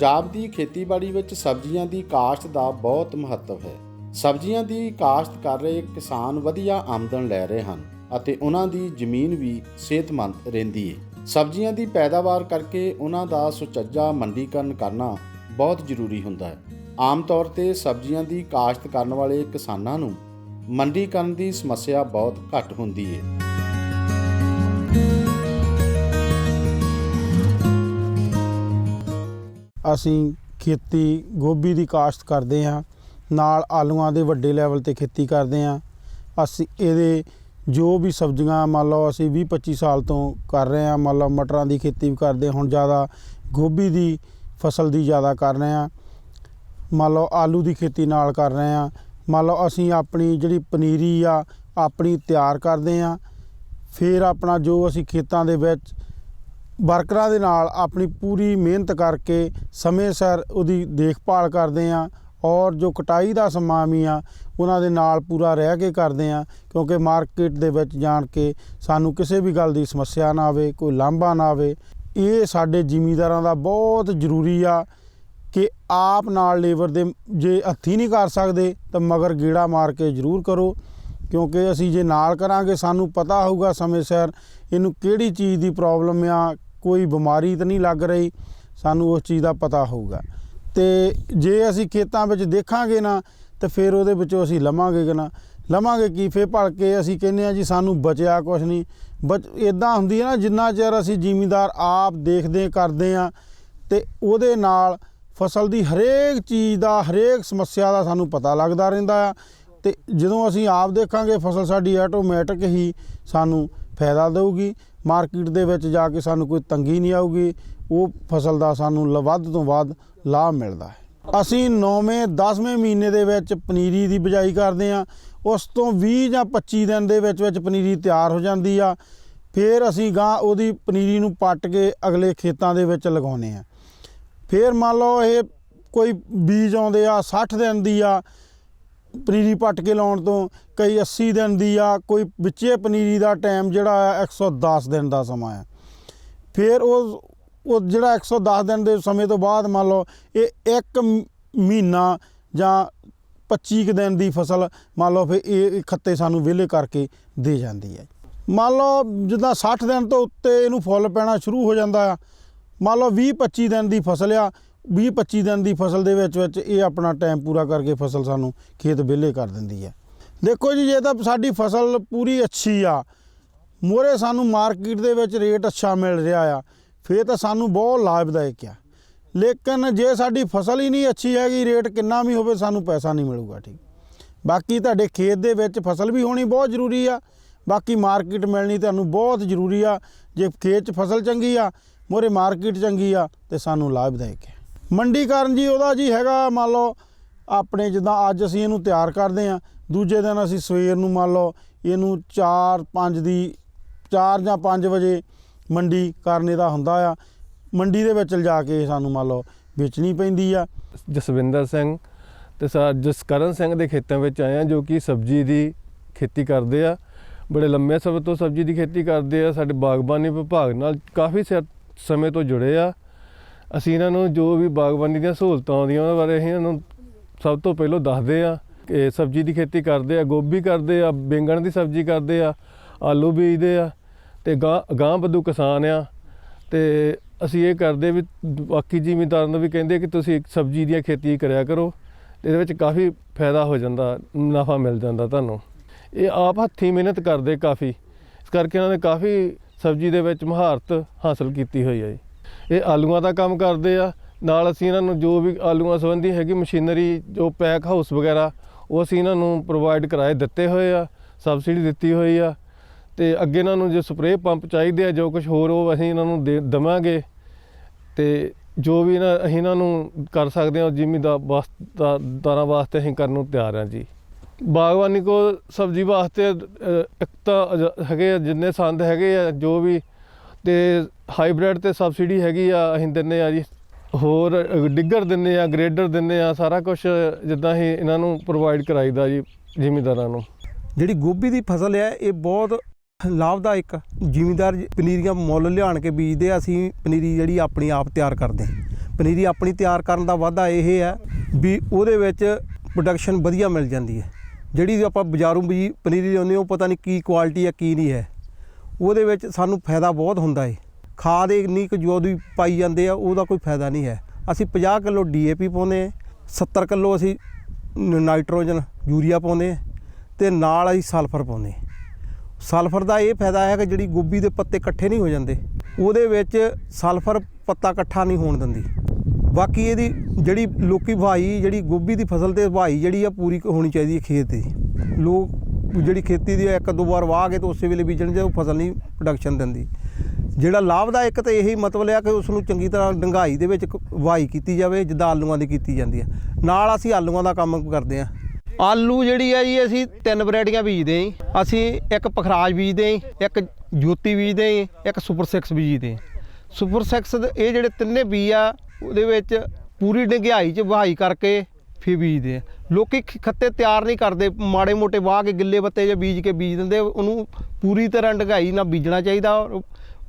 ਪੰਜਾਬ ਦੀ ਖੇਤੀਬਾੜੀ ਵਿੱਚ ਸਬਜ਼ੀਆਂ ਦੀ ਕਾਸ਼ਤ ਦਾ ਬਹੁਤ ਮਹੱਤਵ ਹੈ। ਸਬਜ਼ੀਆਂ ਦੀ ਕਾਸ਼ਤ ਕਰ ਰਹੇ ਕਿਸਾਨ ਵਧੀਆ ਆਮਦਨ ਲੈ ਰਹੇ ਹਨ ਅਤੇ ਉਹਨਾਂ ਦੀ ਜ਼ਮੀਨ ਵੀ ਸਿਹਤਮੰਦ ਰਹਿੰਦੀ ਹੈ ਸਬਜ਼ੀਆਂ ਦੀ ਪੈਦਾਵਾਰ ਕਰਕੇ ਉਹਨਾਂ ਦਾ ਸੁਚੱਜਾ ਮੰਡੀਕਰਨ ਕਰਨਾ ਬਹੁਤ ਜ਼ਰੂਰੀ ਹੁੰਦਾ ਹੈ। ਆਮ ਤੌਰ ਤੇ ਸਬਜ਼ੀਆਂ ਦੀ ਕਾਸ਼ਤ ਕਰਨ ਵਾਲੇ ਕਿਸਾਨਾਂ ਨੂੰ ਮੰਡੀਕਰਨ ਦੀ ਸਮੱਸਿਆ ਬਹੁਤ ਘੱਟ ਹੁੰਦੀ ਹੈ ਅਸੀਂ ਖੇਤੀ, ਗੋਭੀ ਦੀ ਕਾਸ਼ਤ ਕਰਦੇ ਹਾਂ। ਨਾਲ ਆਲੂਆਂ ਦੇ ਵੱਡੇ ਲੈਵਲ ਤੇ ਖੇਤੀ ਕਰਦੇ ਹਾਂ। ਅਸੀਂ ਇਹਦੇ ਜੋ ਵੀ ਸਬਜ਼ੀਆਂ, ਮੰਨ ਲਓ ਅਸੀਂ 20 25 ਸਾਲ ਤੋਂ ਕਰ ਰਹੇ ਹਾਂ, ਮੰਨ ਲਓ ਮਟਰਾਂ ਦੀ ਖੇਤੀ ਵੀ ਕਰਦੇ ਹੁਣ ਜ਼ਿਆਦਾ ਗੋਭੀ ਦੀ ਫਸਲ ਦੀ ਜ਼ਿਆਦਾ ਕਰ ਰਹੇ ਹਾਂ। ਮੰਨ ਲਓ ਆਲੂ ਦੀ ਖੇਤੀ ਨਾਲ ਕਰ ਰਹੇ ਹਾਂ। ਮੰਨ ਲਓ ਅਸੀਂ ਆਪਣੀ ਜਿਹੜੀ ਪਨੀਰੀ ਆ, ਆਪਣੀ ਤਿਆਰ ਕਰਦੇ ਹਾਂ। ਫਿਰ ਆਪਣਾ ਜੋ ਅਸੀਂ ਖੇਤਾਂ ਦੇ ਵਿੱਚ ਵਰਕਰਾਂ ਦੇ ਨਾਲ ਆਪਣੀ ਪੂਰੀ ਮਿਹਨਤ ਕਰਕੇ ਸਮੇਂ ਸਿਰ ਉਹਦੀ ਦੇਖਭਾਲ ਕਰਦੇ ਆ ਔਰ ਜੋ ਕਟਾਈ ਦਾ ਸਮਾਂ ਵੀ ਆ, ਉਹਨਾਂ ਦੇ ਨਾਲ ਪੂਰਾ ਰਹਿ ਕੇ ਕਰਦੇ ਆ ਕਿਉਂਕਿ ਮਾਰਕੀਟ ਦੇ ਵਿੱਚ ਜਾਣ ਕੇ ਸਾਨੂੰ ਕਿਸੇ ਵੀ ਗੱਲ ਦੀ ਸਮੱਸਿਆ ਨਾ ਆਵੇ, ਕੋਈ ਲਾਂਭਾ ਨਾ ਆਵੇ। ਇਹ ਸਾਡੇ ਜ਼ਿਮੀਂਦਾਰਾਂ ਦਾ ਬਹੁਤ ਜ਼ਰੂਰੀ ਆ ਕਿ ਆਪ ਨਾਲ ਲੇਬਰ ਦੇ ਜੇ ਹੱਥੀ ਨਹੀਂ ਕਰ ਸਕਦੇ ਤਾਂ ਮਗਰ ਗੇੜਾ ਮਾਰ ਕੇ ਜ਼ਰੂਰ ਕਰੋ ਕਿਉਂਕਿ ਅਸੀਂ ਜੇ ਨਾਲ ਕਰਾਂਗੇ, ਸਾਨੂੰ ਪਤਾ ਹੋਊਗਾ ਸਮੇਂ ਸਿਰ ਇਹਨੂੰ ਕਿਹੜੀ ਚੀਜ਼ ਦੀ ਪ੍ਰੋਬਲਮ ਆ ਕੋਈ ਬਿਮਾਰੀ ਤਾਂ ਨਹੀਂ ਲੱਗ ਰਹੀ, ਸਾਨੂੰ ਉਸ ਚੀਜ਼ ਦਾ ਪਤਾ ਹੋਊਗਾ। ਤੇ ਜੇ ਅਸੀਂ ਖੇਤਾਂ ਵਿੱਚ ਦੇਖਾਂਗੇ ਨਾ, ਤੇ ਫਿਰ ਉਹਦੇ ਵਿੱਚੋਂ ਅਸੀਂ ਲਵਾਂਗੇ ਕਿ ਨਾ। ਲਵਾਂਗੇ ਕੀ ਫੇ ਭਲ ਕੇ ਅਸੀਂ ਕਹਿੰਦੇ ਆ ਜੀ, ਸਾਨੂੰ ਬਚਿਆ ਕੁਛ ਨਹੀਂ। ਬਚ ਇਦਾਂ ਹੁੰਦੀ ਹੈ ਨਾ, ਜਿੰਨਾ ਚਿਰ ਅਸੀਂ ਜ਼ਿਮੀਂਦਾਰ ਆਪ ਦੇਖਦੇ, ਕਰਦੇ ਆ ਤੇ ਉਹਦੇ ਨਾਲ ਫਸਲ ਦੀ ਹਰੇਕ ਚੀਜ਼ ਦਾ, ਹਰੇਕ ਸਮੱਸਿਆ ਦਾ ਸਾਨੂੰ ਪਤਾ ਲੱਗਦਾ ਰਹਿੰਦਾ ਆ। ਤੇ ਜਦੋਂ ਅਸੀਂ ਆਪ ਦੇਖਾਂਗੇ, ਫਸਲ ਸਾਡੀ ਆਟੋਮੈਟਿਕ ਹੀ ਸਾਨੂੰ ਫਾਇਦਾ ਦੇਊਗੀ। ਮਾਰਕੀਟ ਦੇ ਵਿੱਚ ਜਾ ਕੇ ਸਾਨੂੰ ਕੋਈ ਤੰਗੀ ਨਹੀਂ ਆਊਗੀ, ਉਹ ਫਸਲ ਦਾ ਸਾਨੂੰ ਲ- ਵੱਧ ਤੋਂ ਵੱਧ ਲਾਭ ਮਿਲਦਾ ਹੈ। ਅਸੀਂ 9ਵੇਂ 10ਵੇਂ ਮਹੀਨੇ ਦੇ ਵਿੱਚ ਪਨੀਰੀ ਦੀ ਬਿਜਾਈ ਕਰਦੇ ਆ ਉਸ ਤੋਂ 20 ਜਾਂ 25 ਦਿਨ ਦੇ ਵਿੱਚ ਵਿੱਚ ਪਨੀਰੀ ਤਿਆਰ ਹੋ ਜਾਂਦੀ ਆ। ਫਿਰ ਅਸੀਂ ਗਾਂ ਉਹਦੀ ਪਨੀਰੀ ਨੂੰ ਪੱਟ ਕੇ ਅਗਲੇ ਖੇਤਾਂ ਦੇ ਵਿੱਚ ਲਗਾਉਂਦੇ ਆ ਫਿਰ ਮੰਨ ਲਓ ਇਹ ਕੋਈ ਬੀਜ ਆਉਂਦੇ ਆ 60 ਦਿਨ ਦੀ ਆ ਪਨੀਰੀ ਪੱਟ ਕੇ ਲਾਉਣ ਤੋਂ ਕਈ 80 ਦਿਨ ਦੀ ਆ, ਕੋਈ ਵਿੱਚੇ ਪਨੀਰੀ ਦਾ ਟਾਈਮ ਜਿਹੜਾ ਆ 110 ਦਿਨ ਦਾ ਸਮਾਂ ਆ। ਫਿਰ ਉਹ ਉਹ ਜਿਹੜਾ 110 ਦਿਨ ਦੇ ਸਮੇਂ ਤੋਂ ਬਾਅਦ ਮੰਨ ਲਓ ਇਹ ਇੱਕ ਮਹੀਨਾ ਜਾਂ 25 ਕੁ ਦਿਨ ਦੀ ਫਸਲ ਮੰਨ ਲਓ ਫਿਰ ਇਹ ਇਹ ਖੱਤੇ ਸਾਨੂੰ ਵਿਹਲੇ ਕਰਕੇ ਦੇ ਜਾਂਦੀ ਹੈ। ਮੰਨ ਲਓ ਜਿੱਦਾਂ 60 ਦਿਨ ਤੋਂ ਉੱਤੇ ਇਹਨੂੰ ਫੁੱਲ ਪੈਣਾ ਸ਼ੁਰੂ ਹੋ ਜਾਂਦਾ ਆ, ਮੰਨ ਲਓ 20 25 ਦਿਨ ਦੀ ਫਸਲ ਆ 20 25 ਦਿਨ ਦੀ ਫਸਲ ਦੇ ਵਿੱਚ ਵਿੱਚ ਇਹ ਆਪਣਾ ਟਾਈਮ ਪੂਰਾ ਕਰਕੇ ਫਸਲ ਸਾਨੂੰ ਖੇਤ ਵਿਹਲੇ ਕਰ ਦਿੰਦੀ ਹੈ। ਦੇਖੋ ਜੀ, ਜੇ ਤਾਂ ਸਾਡੀ ਫਸਲ ਪੂਰੀ ਅੱਛੀ ਆ, ਮੋਰੇ ਸਾਨੂੰ ਮਾਰਕੀਟ ਦੇ ਵਿੱਚ ਰੇਟ ਅੱਛਾ ਮਿਲ ਰਿਹਾ ਆ, ਫੇਰ ਤਾਂ ਸਾਨੂੰ ਬਹੁਤ ਲਾਭਦਾਇਕ ਆ। ਲੇਕਿਨ ਜੇ ਸਾਡੀ ਫਸਲ ਹੀ ਨਹੀਂ ਅੱਛੀ ਹੈਗੀ ਰੇਟ ਕਿੰਨਾ ਵੀ ਹੋਵੇ, ਸਾਨੂੰ ਪੈਸਾ ਨਹੀਂ ਮਿਲੂਗਾ, ਠੀਕ। ਬਾਕੀ ਤੁਹਾਡੇ ਖੇਤ ਦੇ ਵਿੱਚ ਫਸਲ ਵੀ ਹੋਣੀ ਬਹੁਤ ਜ਼ਰੂਰੀ ਆ, ਬਾਕੀ ਮਾਰਕੀਟ ਮਿਲਣੀ ਤੁਹਾਨੂੰ ਬਹੁਤ ਜ਼ਰੂਰੀ ਆ। ਜੇ ਖੇਤ 'ਚ ਫਸਲ ਚੰਗੀ ਆ, ਮੋਰੇ ਮਾਰਕੀਟ ਚੰਗੀ ਆ, ਤੇ ਸਾਨੂੰ ਲਾਭਦਾਇਕ ਹੈ। ਮੰਡੀਕਰਨ ਜੀ ਉਹਦਾ ਜੀ ਹੈਗਾ ਮੰਨ ਲਓ ਆਪਣੇ ਜਿੱਦਾਂ ਅੱਜ ਅਸੀਂ ਇਹਨੂੰ ਤਿਆਰ ਕਰਦੇ ਆ ਦੂਜੇ ਦਿਨ ਅਸੀਂ ਸਵੇਰ ਨੂੰ ਮੰਨ ਲਓ ਇਹਨੂੰ 4 5 ਦੀ 4 ਜਾਂ 5 ਵਜੇ ਮੰਡੀ ਕਰਨੇ ਦਾ ਹੁੰਦਾ ਆ। ਮੰਡੀ ਦੇ ਵਿੱਚ ਲਿਜਾ ਕੇ ਸਾਨੂੰ ਮੰਨ ਲਓ ਵੇਚਣੀ ਪੈਂਦੀ ਆ। ਜਸਵਿੰਦਰ ਸਿੰਘ ਤੇ ਸਰ ਜਸਕਰਨ ਸਿੰਘ ਦੇ ਖੇਤਾਂ ਵਿੱਚ ਆਏ ਆ ਜੋ ਕਿ ਸਬਜ਼ੀ ਦੀ ਖੇਤੀ ਕਰਦੇ ਆ। ਬੜੇ ਲੰਮੇ ਸਮੇਂ ਤੋਂ ਸਬਜ਼ੀ ਦੀ ਖੇਤੀ ਕਰਦੇ ਆ। ਸਾਡੇ ਬਾਗਬਾਨੀ ਵਿਭਾਗ ਨਾਲ ਕਾਫੀ ਸਿਰ- ਸਮੇਂ ਤੋਂ ਜੁੜੇ ਆ। ਅਸੀਂ ਇਹਨਾਂ ਨੂੰ ਜੋ ਵੀ ਬਾਗਬਾਨੀ ਦੀਆਂ ਸਹੂਲਤਾਂ ਆਉਂਦੀਆਂ ਉਹਨਾਂ ਬਾਰੇ ਅਸੀਂ ਇਹਨਾਂ ਨੂੰ ਸਭ ਤੋਂ ਪਹਿਲਾਂ ਦੱਸਦੇ ਆ ਕਿ ਸਬਜ਼ੀ ਦੀ ਖੇਤੀ ਕਰਦੇ ਆ, ਗੋਭੀ ਕਰਦੇ ਆ, ਬੈਂਗਣ ਦੀ ਸਬਜ਼ੀ ਕਰਦੇ ਆ, ਆਲੂ ਬੀਜਦੇ ਆ ਤੇ ਗਾਂ ਗਾਂ ਬੱਦੂ ਕਿਸਾਨ ਆ ਤੇ ਅਸੀਂ ਇਹ ਕਰਦੇ ਵੀ ਬਾਕੀ ਜ਼ਿਮੀਂਦਾਰਾਂ ਨੂੰ ਵੀ ਕਹਿੰਦੇ ਕਿ ਤੁਸੀਂ ਇੱਕ ਸਬਜ਼ੀ ਦੀਆਂ ਖੇਤੀ ਕਰਿਆ ਕਰੋ ਇਹਦੇ ਵਿੱਚ ਕਾਫੀ ਫਾਇਦਾ ਹੋ ਜਾਂਦਾ, ਮੁਨਾਫ਼ਾ ਮਿਲ ਜਾਂਦਾ ਤੁਹਾਨੂੰ। ਇਹ ਆਪ ਹੱਥੀਂ ਮਿਹਨਤ ਕਰਦੇ ਕਾਫੀ, ਇਸ ਕਰਕੇ ਇਹਨਾਂ ਨੇ ਕਾਫੀ ਸਬਜ਼ੀ ਦੇ ਵਿੱਚ ਮਹਾਰਤ ਹਾਸਲ ਕੀਤੀ ਹੋਈ ਹੈ ਜੀ। ਇਹ ਆਲੂਆਂ ਦਾ ਕੰਮ ਕਰਦੇ ਆ। ਨਾਲ ਅਸੀਂ ਇਹਨਾਂ ਨੂੰ ਜੋ ਵੀ ਆਲੂਆਂ ਸੰਬੰਧੀ ਹੈਗੀ ਮਸ਼ੀਨਰੀ, ਜੋ ਪੈਕ ਹਾਊਸ ਵਗੈਰਾ, ਉਹ ਅਸੀਂ ਇਹਨਾਂ ਨੂੰ ਪ੍ਰੋਵਾਈਡ ਕਰਾਏ ਦਿੱਤੇ ਹੋਏ ਆ ਸਬਸਿਡੀ ਦਿੱਤੀ ਹੋਈ ਆ। ਤੇ ਅੱਗੇ ਇਹਨਾਂ ਨੂੰ ਜੋ ਸਪਰੇਅ ਪੰਪ ਚਾਹੀਦੇ ਆ, ਜੋ ਕੁਝ ਹੋਰ ਉਹ ਅਸੀਂ ਇਹਨਾਂ ਨੂੰ ਦੇ ਦਵਾਂਗੇ। ਤੇ ਜੋ ਵੀ ਇਹਨਾਂ, ਅਸੀਂ ਇਹਨਾਂ ਨੂੰ ਕਰ ਸਕਦੇ ਹਾਂ ਜ਼ਿਮੀਂਦਾਰ ਵਾਸਤਾਦਾਰਾਂ ਵਾਸਤੇ ਅਸੀਂ ਕਰਨ ਨੂੰ ਤਿਆਰ ਹਾਂ ਜੀ। ਬਾਗਬਾਨੀ ਕੋ ਸਬਜ਼ੀ ਵਾਸਤੇ ਇੱਕ ਤਾਂ ਹੈਗੇ ਆ, ਜਿੰਨੇ ਸੰਦ ਹੈਗੇ ਆ, ਜੋ ਵੀ ਤੇ ਹਾਈਬ੍ਰਿਡ ਤੇ ਸਬਸਿਡੀ ਹੈਗੀ ਆ, ਅਸੀਂ ਦਿੰਨੇ ਆ ਜੀ। ਹੋਰ ਡਿੱਗਰ ਦਿੰਨੇ ਆ, ਗ੍ਰੇਡਰ ਦਿੰਨੇ ਆ, ਸਾਰਾ ਕੁਝ ਜਿੱਦਾਂ ਹੀ ਇਹਨਾਂ ਨੂੰ ਪ੍ਰੋਵਾਈਡ ਕਰਾਈਦਾ ਜੀ, ਜ਼ਿਮੀਂਦਾਰਾਂ ਨੂੰ। ਜਿਹੜੀ ਗੋਭੀ ਦੀ ਫਸਲ ਹੈ ਇਹ ਬਹੁਤ ਲਾਭਦਾਇਕ ਜ਼ਿਮੀਂਦਾਰ ਪਨੀਰੀਆਂ ਮੁੱਲ ਲਿਆਣ ਕੇ ਬੀਜਦੇ ਅਸੀਂ ਪਨੀਰੀ ਜਿਹੜੀ ਆਪਣੀ ਆਪ ਤਿਆਰ ਕਰਦੇ ਪਨੀਰੀ ਆਪਣੀ ਤਿਆਰ ਕਰਨ ਦਾ ਵਾਧਾ ਇਹ ਹੈ ਵੀ ਉਹਦੇ ਵਿੱਚ ਪ੍ਰੋਡਕਸ਼ਨ ਵਧੀਆ ਮਿਲ ਜਾਂਦੀ ਹੈ। ਜਿਹੜੀ ਆਪਾਂ ਬਾਜ਼ਾਰੋਂ ਵੀ ਪਨੀਰੀ ਲਿਆਉਂਦੇ ਹਾਂ, ਉਹ ਪਤਾ ਨਹੀਂ ਕੀ ਕੁਆਲਿਟੀ ਹੈ ਕੀ ਨਹੀਂ ਹੈ। ਉਹਦੇ ਵਿੱਚ ਸਾਨੂੰ ਫਾਇਦਾ ਬਹੁਤ ਹੁੰਦਾ ਏ। ਖਾਦ ਇੰਨੀ ਕੁ ਜੋ ਵੀ ਪਾਈ ਜਾਂਦੇ ਆ, ਉਹਦਾ ਕੋਈ ਫਾਇਦਾ ਨਹੀਂ ਹੈ। ਅਸੀਂ 50 ਕਿਲੋ ਡੀਏਪੀ ਪਾਉਂਦੇ ਹਾਂ 70 ਕਿਲੋ ਅਸੀਂ ਨਾਈਟ੍ਰੋਜਨ, ਯੂਰੀਆ ਪਾਉਂਦੇ ਹਾਂ ਤੇ ਨਾਲ ਅਸੀਂ ਸਲਫਰ ਪਾਉਂਦੇ ਸਲਫਰ ਦਾ ਇਹ ਫਾਇਦਾ ਹੈ ਕਿ ਜਿਹੜੀ ਗੋਭੀ ਦੇ ਪੱਤੇ ਇਕੱਠੇ ਨਹੀਂ ਹੋ ਜਾਂਦੇ, ਉਹਦੇ ਵਿੱਚ ਸਲਫਰ ਪੱਤਾ ਇਕੱਠਾ ਨਹੀਂ ਹੋਣ ਦਿੰਦੀ। ਬਾਕੀ ਇਹਦੀ ਜਿਹੜੀ ਲੋਕੀ ਵਹਾਈ, ਜਿਹੜੀ ਗੋਭੀ ਦੀ ਫਸਲ ਤੇ ਵਹਾਈ ਜਿਹੜੀ ਆ, ਪੂਰੀ ਹੋਣੀ ਚਾਹੀਦੀ ਹੈ ਖੇਤ ਦੀ। ਲੋਕ ਜਿਹੜੀ ਖੇਤੀ ਦੀ ਇੱਕ ਦੋ ਵਾਰ ਵਾਹ ਕੇ ਤੇ ਉਸੇ ਵੇਲੇ ਬੀਜਣ ਜੇ ਉਹ ਫਸਲ ਨਹੀਂ ਪ੍ਰੋਡਕਸ਼ਨ ਦਿੰਦੀ। ਜਿਹੜਾ ਲਾਭਦਾਇਕ ਤਾਂ ਇਹੀ ਮਤਲਬ ਹੈ ਕਿ ਉਸ ਨੂੰ ਚੰਗੀ ਤਰ੍ਹਾਂ ਡੰਗਾਈ ਦੇ ਵਿੱਚ ਕ- ਕੀਤੀ ਜਾਵੇ, ਜਿੱਦਾਂ ਆਲੂਆਂ ਦੀ ਕੀਤੀ ਜਾਂਦੀ ਹੈ। ਨਾਲ ਅਸੀਂ ਆਲੂਆਂ ਦਾ ਕੰਮ ਕਰਦੇ ਹਾਂ। ਆਲੂ ਜਿਹੜੀ ਹੈ ਜੀ, ਅਸੀਂ ਤਿੰਨ ਵੈਰਾਈਟੀਆਂ ਬੀਜਦੇ ਹਾਂ ਅਸੀਂ ਇੱਕ ਪਖਰਾਜ ਬੀਜਦੇ ਹਾਂ ਇੱਕ ਜੋਤੀ ਬੀਜਦੇ ਹਾਂ ਇੱਕ ਸੁਪਰ 6 ਬੀਜਦੇ ਹਾਂ ਸੁਪਰ 6 ਇਹ ਜਿਹੜੇ ਤਿੰਨੇ ਬੀਜ ਆ, ਉਹਦੇ ਵਿੱਚ ਪੂਰੀ ਡੰਗਾਈ 'ਚ ਵਹਾਈ ਕਰਕੇ ਫਿਰ ਬੀਜਦੇ ਆ ਲੋਕੀ ਖੱਤੇ ਤਿਆਰ ਨਹੀਂ ਕਰਦੇ, ਮਾੜੇ ਮੋਟੇ ਵਾਹ ਕੇ ਗਿੱਲੇ ਬੱਤੇ ਜਾਂ ਬੀਜ ਕੇ ਬੀਜ ਦਿੰਦੇ, ਉਹਨੂੰ ਪੂਰੀ ਤਰ੍ਹਾਂ ਡੰਗਾਈ ਨਾਲ ਬੀਜਣਾ ਚਾਹੀਦਾ ਔਰ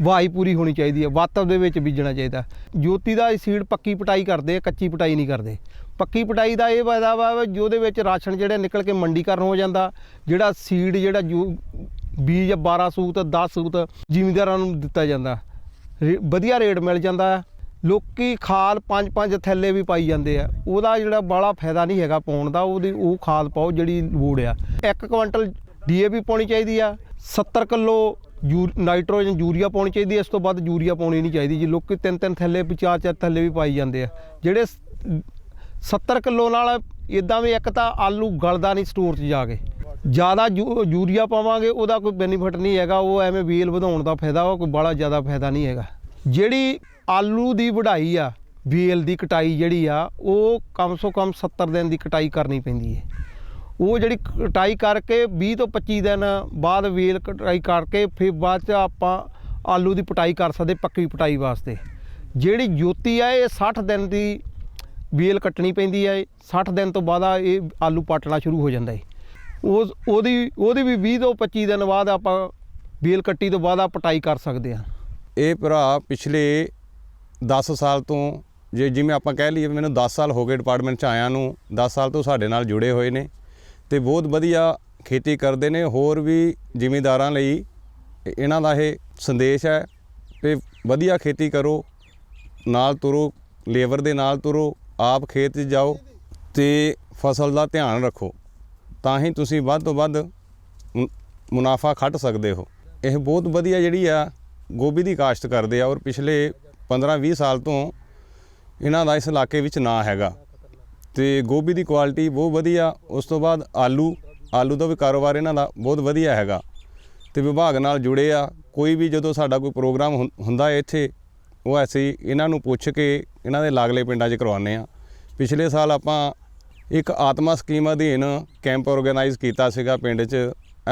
ਵਾਹੀ ਪੂਰੀ ਹੋਣੀ ਚਾਹੀਦੀ ਹੈ, ਵੱਤ ਦੇ ਵਿੱਚ ਬੀਜਣਾ ਚਾਹੀਦਾ। ਜੋਤੀ ਦਾ ਸੀਡ ਪੱਕੀ ਪਟਾਈ ਕਰਦੇ ਆ, ਕੱਚੀ ਪਟਾਈ ਨਹੀਂ ਕਰਦੇ। ਪੱਕੀ ਪਟਾਈ ਦਾ ਇਹ ਫਾਇਦਾ ਵਾ ਜਿਹਦੇ ਵਿੱਚ ਰਾਸ਼ਨ ਜਿਹੜਾ ਨਿਕਲ ਕੇ ਮੰਡੀਕਰਨ ਹੋ ਜਾਂਦਾ, ਜਿਹੜਾ ਸੀਡ ਜਿਹੜਾ ਜੋ ਬੀਜ 12 ਸੂਤ 10 ਸੂਤ ਜ਼ਿਮੀਂਦਾਰਾਂ ਨੂੰ ਦਿੱਤਾ ਜਾਂਦਾ। ਰੇ- ਵਧੀਆ ਰੇਟ ਮਿਲ ਜਾਂਦਾ। ਹੈ ਲੋਕੀ ਖਾਲ ਪੰਜ ਪੰਜ ਥੈਲੇ ਵੀ ਪਾਈ ਜਾਂਦੇ ਆ। ਉਹਦਾ ਜਿਹੜਾ ਬਾਲਾ ਫਾਇਦਾ ਨਹੀਂ ਹੈਗਾ ਪਾਉਣ ਦਾ, ਉਹਦੀ ਉਹ ਖਾਲ ਪਾਓ ਜਿਹੜੀ ਲੋੜ ਆ। ਇੱਕ ਕੁਇੰਟਲ ਡੀਏਪੀ ਪਾਉਣੀ ਚਾਹੀਦੀ ਆ 70 ਕਿਲੋ ਯੂ ਨਾਈਟ੍ਰੋਜਨ ਯੂਰੀਆ ਪਾਉਣੀ ਚਾਹੀਦੀ ਇਸ ਤੋਂ ਵੱਧ ਯੂਰੀਆ ਪਾਉਣੀ ਨਹੀਂ ਚਾਹੀਦੀ ਜੀ। ਲੋਕੀ ਤਿੰਨ ਤਿੰਨ ਥੈਲੇ ਵੀ, ਚਾਰ ਚਾਰ ਥੈਲੇ ਵੀ ਪਾਈ ਜਾਂਦੇ ਆ। ਜਿਹੜੇ 70 ਕਿਲੋ ਨਾਲ ਇਦਾਂ ਵੀ ਇੱਕ ਤਾਂ ਆਲੂ ਗਲਦਾ ਨਹੀਂ ਸਟੋਰ 'ਚ ਜਾ ਕੇ। ਜ਼ਿਆਦਾ ਯੂ- ਯੂਰੀਆ ਪਾਵਾਂਗੇ, ਉਹਦਾ ਕੋਈ ਬੈਨੀਫਿਟ ਨਹੀਂ ਹੈਗਾ। ਉਹ ਐਵੇਂ ਵੇਲ ਵਧਾਉਣ ਦਾ ਫਾਇਦਾ ਵਾ ਕੋਈ ਬੜਾ ਜ਼ਿਆਦਾ ਫਾਇਦਾ ਨਹੀਂ ਹੈਗਾ। ਜਿਹੜੀ ਆਲੂ ਦੀ ਵਢਾਈ ਆ, ਵੇਲ ਦੀ ਕਟਾਈ ਜਿਹੜੀ ਆ, ਉਹ ਕਮ ਸੋ ਕਮ 70 ਦਿਨ ਦੀ ਕਟਾਈ ਕਰਨੀ ਪੈਂਦੀ ਹੈ ਉਹ ਜਿਹੜੀ ਕਟਾਈ ਕਰਕੇ 20 ਤੋਂ 25 ਦਿਨ ਬਾਅਦ ਵੇਲ ਕਟਾਈ ਕਰਕੇ ਫਿਰ ਬਾਅਦ ਚ ਆਪਾਂ ਆਲੂ ਦੀ ਪਟਾਈ ਕਰ ਸਕਦੇ, ਪੱਕੀ ਪਟਾਈ ਵਾਸਤੇ। ਜਿਹੜੀ ਜੋਤੀ ਆ, ਇਹ 60 ਦਿਨ ਦੀ ਵੇਲ ਕੱਟਣੀ ਪੈਂਦੀ ਹੈ 60 ਦਿਨ ਤੋਂ ਬਾਅਦ ਇਹ ਆਲੂ ਪਾਟਣਾ ਸ਼ੁਰੂ ਹੋ ਜਾਂਦਾ ਹੈ ਉਹ, ਉਹਦੀ ਉਹਦੀ ਵੀ 20 ਤੋਂ 25 ਦਿਨ ਬਾਅਦ ਆਪਾਂ ਵੇਲ ਕੱਟੀ ਤੋਂ ਬਾਅਦ ਆ ਪਟਾਈ ਕਰ ਸਕਦੇ ਹਾਂ ਇਹ ਭਰਾ ਪਿਛਲੇ 10 ਸਾਲ ਤੋਂ ਜੇ ਜਿਵੇਂ ਆਪਾਂ ਕਹਿ ਲਈਏ ਮੈਨੂੰ 10 ਸਾਲ ਹੋ ਗਏ ਡਿਪਾਰਟਮੈਂਟ ਚ ਆਇਆਂ ਨੂੰ 10 ਸਾਲ ਤੋਂ ਸਾਡੇ ਨਾਲ ਜੁੜੇ ਹੋਏ ਨੇ ਤੇ ਬਹੁਤ ਵਧੀਆ ਖੇਤੀ ਕਰਦੇ ਨੇ, ਹੋਰ ਵੀ ਜ਼ਿਮੀਂਦਾਰਾਂ ਲਈ ਇਹਨਾਂ ਦਾ ਇਹ ਸੰਦੇਸ਼ ਹੈ ਕਿ ਵਧੀਆ ਖੇਤੀ ਕਰੋ, ਨਾਲ ਤੁਰੋ, ਲੇਬਰ ਦੇ ਨਾਲ ਤੁਰੋ, ਆਪ ਖੇਤ 'ਚ ਜਾਓ ਤੇ ਫਸਲ ਦਾ ਧਿਆਨ ਰੱਖੋ, ਤਾਂ ਹੀ ਤੁਸੀਂ ਵੱਧ ਤੋਂ ਵੱਧ ਮੁ- ਮੁਨਾਫਾ ਖੱਟ ਸਕਦੇ ਹੋ। ਇਹ ਬਹੁਤ ਵਧੀਆ ਜਿਹੜੀ ਆ ਗੋਭੀ ਦੀ ਕਾਸ਼ਤ ਕਰਦੇ ਆ ਔਰ ਪਿਛਲੇ 15-20 ਸਾਲ ਤੋਂ ਇਹਨਾਂ ਦਾ ਇਸ ਇਲਾਕੇ ਵਿੱਚ ਨਾਂ ਹੈਗਾ। ਤੇ ਗੋਭੀ ਦੀ ਕੁਆਲਿਟੀ ਬਹੁਤ ਵਧੀਆ, ਉਸ ਤੋਂ ਬਾਅਦ ਆਲੂ ਆਲੂ ਦਾ ਵੀ ਕਾਰੋਬਾਰ ਇਹਨਾਂ ਦਾ ਬਹੁਤ ਵਧੀਆ ਹੈਗਾ। ਤੇ ਵਿਭਾਗ ਨਾਲ ਜੁੜੇ ਆ, ਕੋਈ ਵੀ ਜਦੋਂ ਸਾਡਾ ਕੋਈ ਪ੍ਰੋਗਰਾਮ ਹੁੰ- ਹੁੰਦਾ ਹੈ ਇੱਥੇ, ਉਹ ਅਸੀਂ ਇਹਨਾਂ ਨੂੰ ਪੁੱਛ ਕੇ ਇਹਨਾਂ ਦੇ ਲਾਗਲੇ ਪਿੰਡਾਂ 'ਚ ਕਰਵਾਉਂਦੇ ਆ ਪਿਛਲੇ ਸਾਲ ਆਪਾਂ ਇੱਕ ਆਤਮਾ ਸਕੀਮ ਅਧੀਨ ਕੈਂਪ ਆਰਗੇਨਾਈਜ਼ ਕੀਤਾ ਸੀਗਾ ਪਿੰਡ 'ਚ।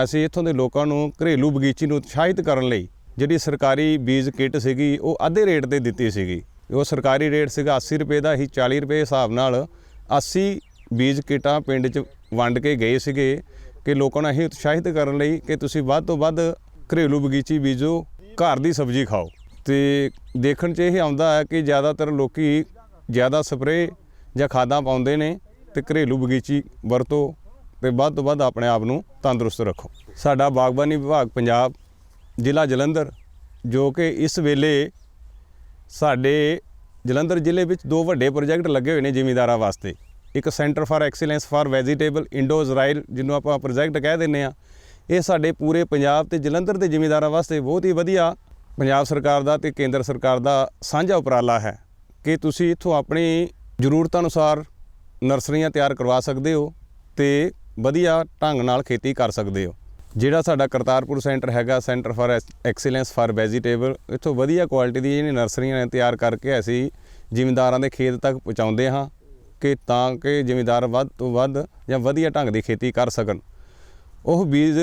ਅਸੀਂ ਇੱਥੋਂ ਦੇ ਲੋਕਾਂ ਨੂੰ ਘਰੇਲੂ ਬਗੀਚੀ ਨੂੰ ਉਤਸ਼ਾਹਿਤ ਕਰਨ ਲਈ ਜਿਹੜੀ ਸਰਕਾਰੀ ਬੀਜ ਕਿੱਟ ਸੀਗੀ, ਉਹ ਅੱਧੇ ਰੇਟ ਤੇ ਦਿੱਤੀ ਸੀਗੀ। ਉਹ ਸਰਕਾਰੀ ਰੇਟ ਸੀਗਾ 80 ਰੁਪਏ ਦਾ ਹੀ 40 ਰੁਪਏ ਹਿਸਾਬ ਨਾਲ 80 ਬੀਜ ਕਿੱਟਾਂ ਪਿੰਡ 'ਚ ਵੰਡ ਕੇ ਗਏ ਸੀਗੇ ਕਿ ਲੋਕਾਂ ਨੂੰ ਇਹ ਉਤਸ਼ਾਹਿਤ ਕਰਨ ਲਈ ਕਿ ਤੁਸੀਂ ਵੱਧ ਤੋਂ ਵੱਧ ਘਰੇਲੂ ਬਗੀਚੀ ਬੀਜੋ, ਘਰ ਦੀ ਸਬਜ਼ੀ ਖਾਓ। ਤੇ ਦੇਖਣ 'ਚ ਇਹ ਆਉਂਦਾ ਹੈ ਕਿ ਜ਼ਿਆਦਾਤਰ ਲੋਕੀ ਜ਼ਿਆਦਾ ਸਪਰੇਅ ਜਾਂ ਖਾਦਾਂ ਪਾਉਂਦੇ ਨੇ ਤੇ ਘਰੇਲੂ ਬਗੀਚੀ ਵਰਤੋ ਤੇ ਵੱਧ ਤੋਂ ਵੱਧ ਆਪਣੇ ਆਪ ਨੂੰ ਤੰਦਰੁਸਤ ਰੱਖੋ। ਸਾਡਾ ਬਾਗਬਾਨੀ ਵਿਭਾਗ ਪੰਜਾਬ ਜ਼ਿਲ੍ਹਾ ਜਲੰਧਰ, ਜੋ ਕਿ ਇਸ ਵੇਲੇ ਸਾਡੇ ਜਲੰਧਰ ਜ਼ਿਲ੍ਹੇ ਵਿੱਚ ਦੋ ਵੱਡੇ ਪ੍ਰੋਜੈਕਟ ਲੱਗੇ ਹੋਏ ਨੇ ਜ਼ਿਮੀਂਦਾਰਾਂ ਵਾਸਤੇ। ਇੱਕ centre for excellence for vegetable Indo Israel ਜਿਹਨੂੰ ਆਪਾਂ ਪ੍ਰੋਜੈਕਟ ਕਹਿ ਦਿੰਦੇ ਆ ਇਹ ਸਾਡੇ ਪੂਰੇ ਪੰਜਾਬ ਤੇ ਜਲੰਧਰ ਦੇ ਜ਼ਿਮੀਂਦਾਰਾਂ ਵਾਸਤੇ ਬਹੁਤ ਹੀ ਵਧੀਆ ਪੰਜਾਬ ਸਰਕਾਰ ਦਾ ਤੇ ਕੇਂਦਰ ਸਰਕਾਰ ਦਾ ਸਾਂਝਾ ਉਪਰਾਲਾ ਹੈ ਕਿ ਤੁਸੀਂ ਇੱਥੋਂ ਆਪਣੀ ਜ਼ਰੂਰਤਾਂ ਅਨੁਸਾਰ ਨਰਸਰੀਆਂ ਤਿਆਰ ਕਰਵਾ ਸਕਦੇ ਹੋ ਤੇ ਵਧੀਆ ਢੰਗ ਨਾਲ ਖੇਤੀ ਕਰ ਸਕਦੇ ਹੋ। ਜਿਹੜਾ ਸਾਡਾ ਕਰਤਾਰਪੁਰ ਸੈਂਟਰ ਹੈਗਾ, centre for excellence for vegetable, ਇੱਥੋਂ ਵਧੀਆ ਕੁਆਲਿਟੀ ਦੀ ਜਿਹੜੀ ਨਰਸਰੀਆਂ ਨੇ ਤਿਆਰ ਕਰਕੇ ਅਸੀਂ ਜ਼ਿਮੀਂਦਾਰਾਂ ਦੇ ਖੇਤ ਤੱਕ ਪਹੁੰਚਾਉਂਦੇ ਹਾਂ ਕਿ ਤਾਂ ਕਿ ਜ਼ਿਮੀਂਦਾਰ ਵੱਧ ਤੋਂ ਵੱਧ ਜਾਂ ਵਧੀਆ ਢੰਗ ਦੀ ਖੇਤੀ ਕਰ ਸਕਣ। ਉਹ ਬੀਜ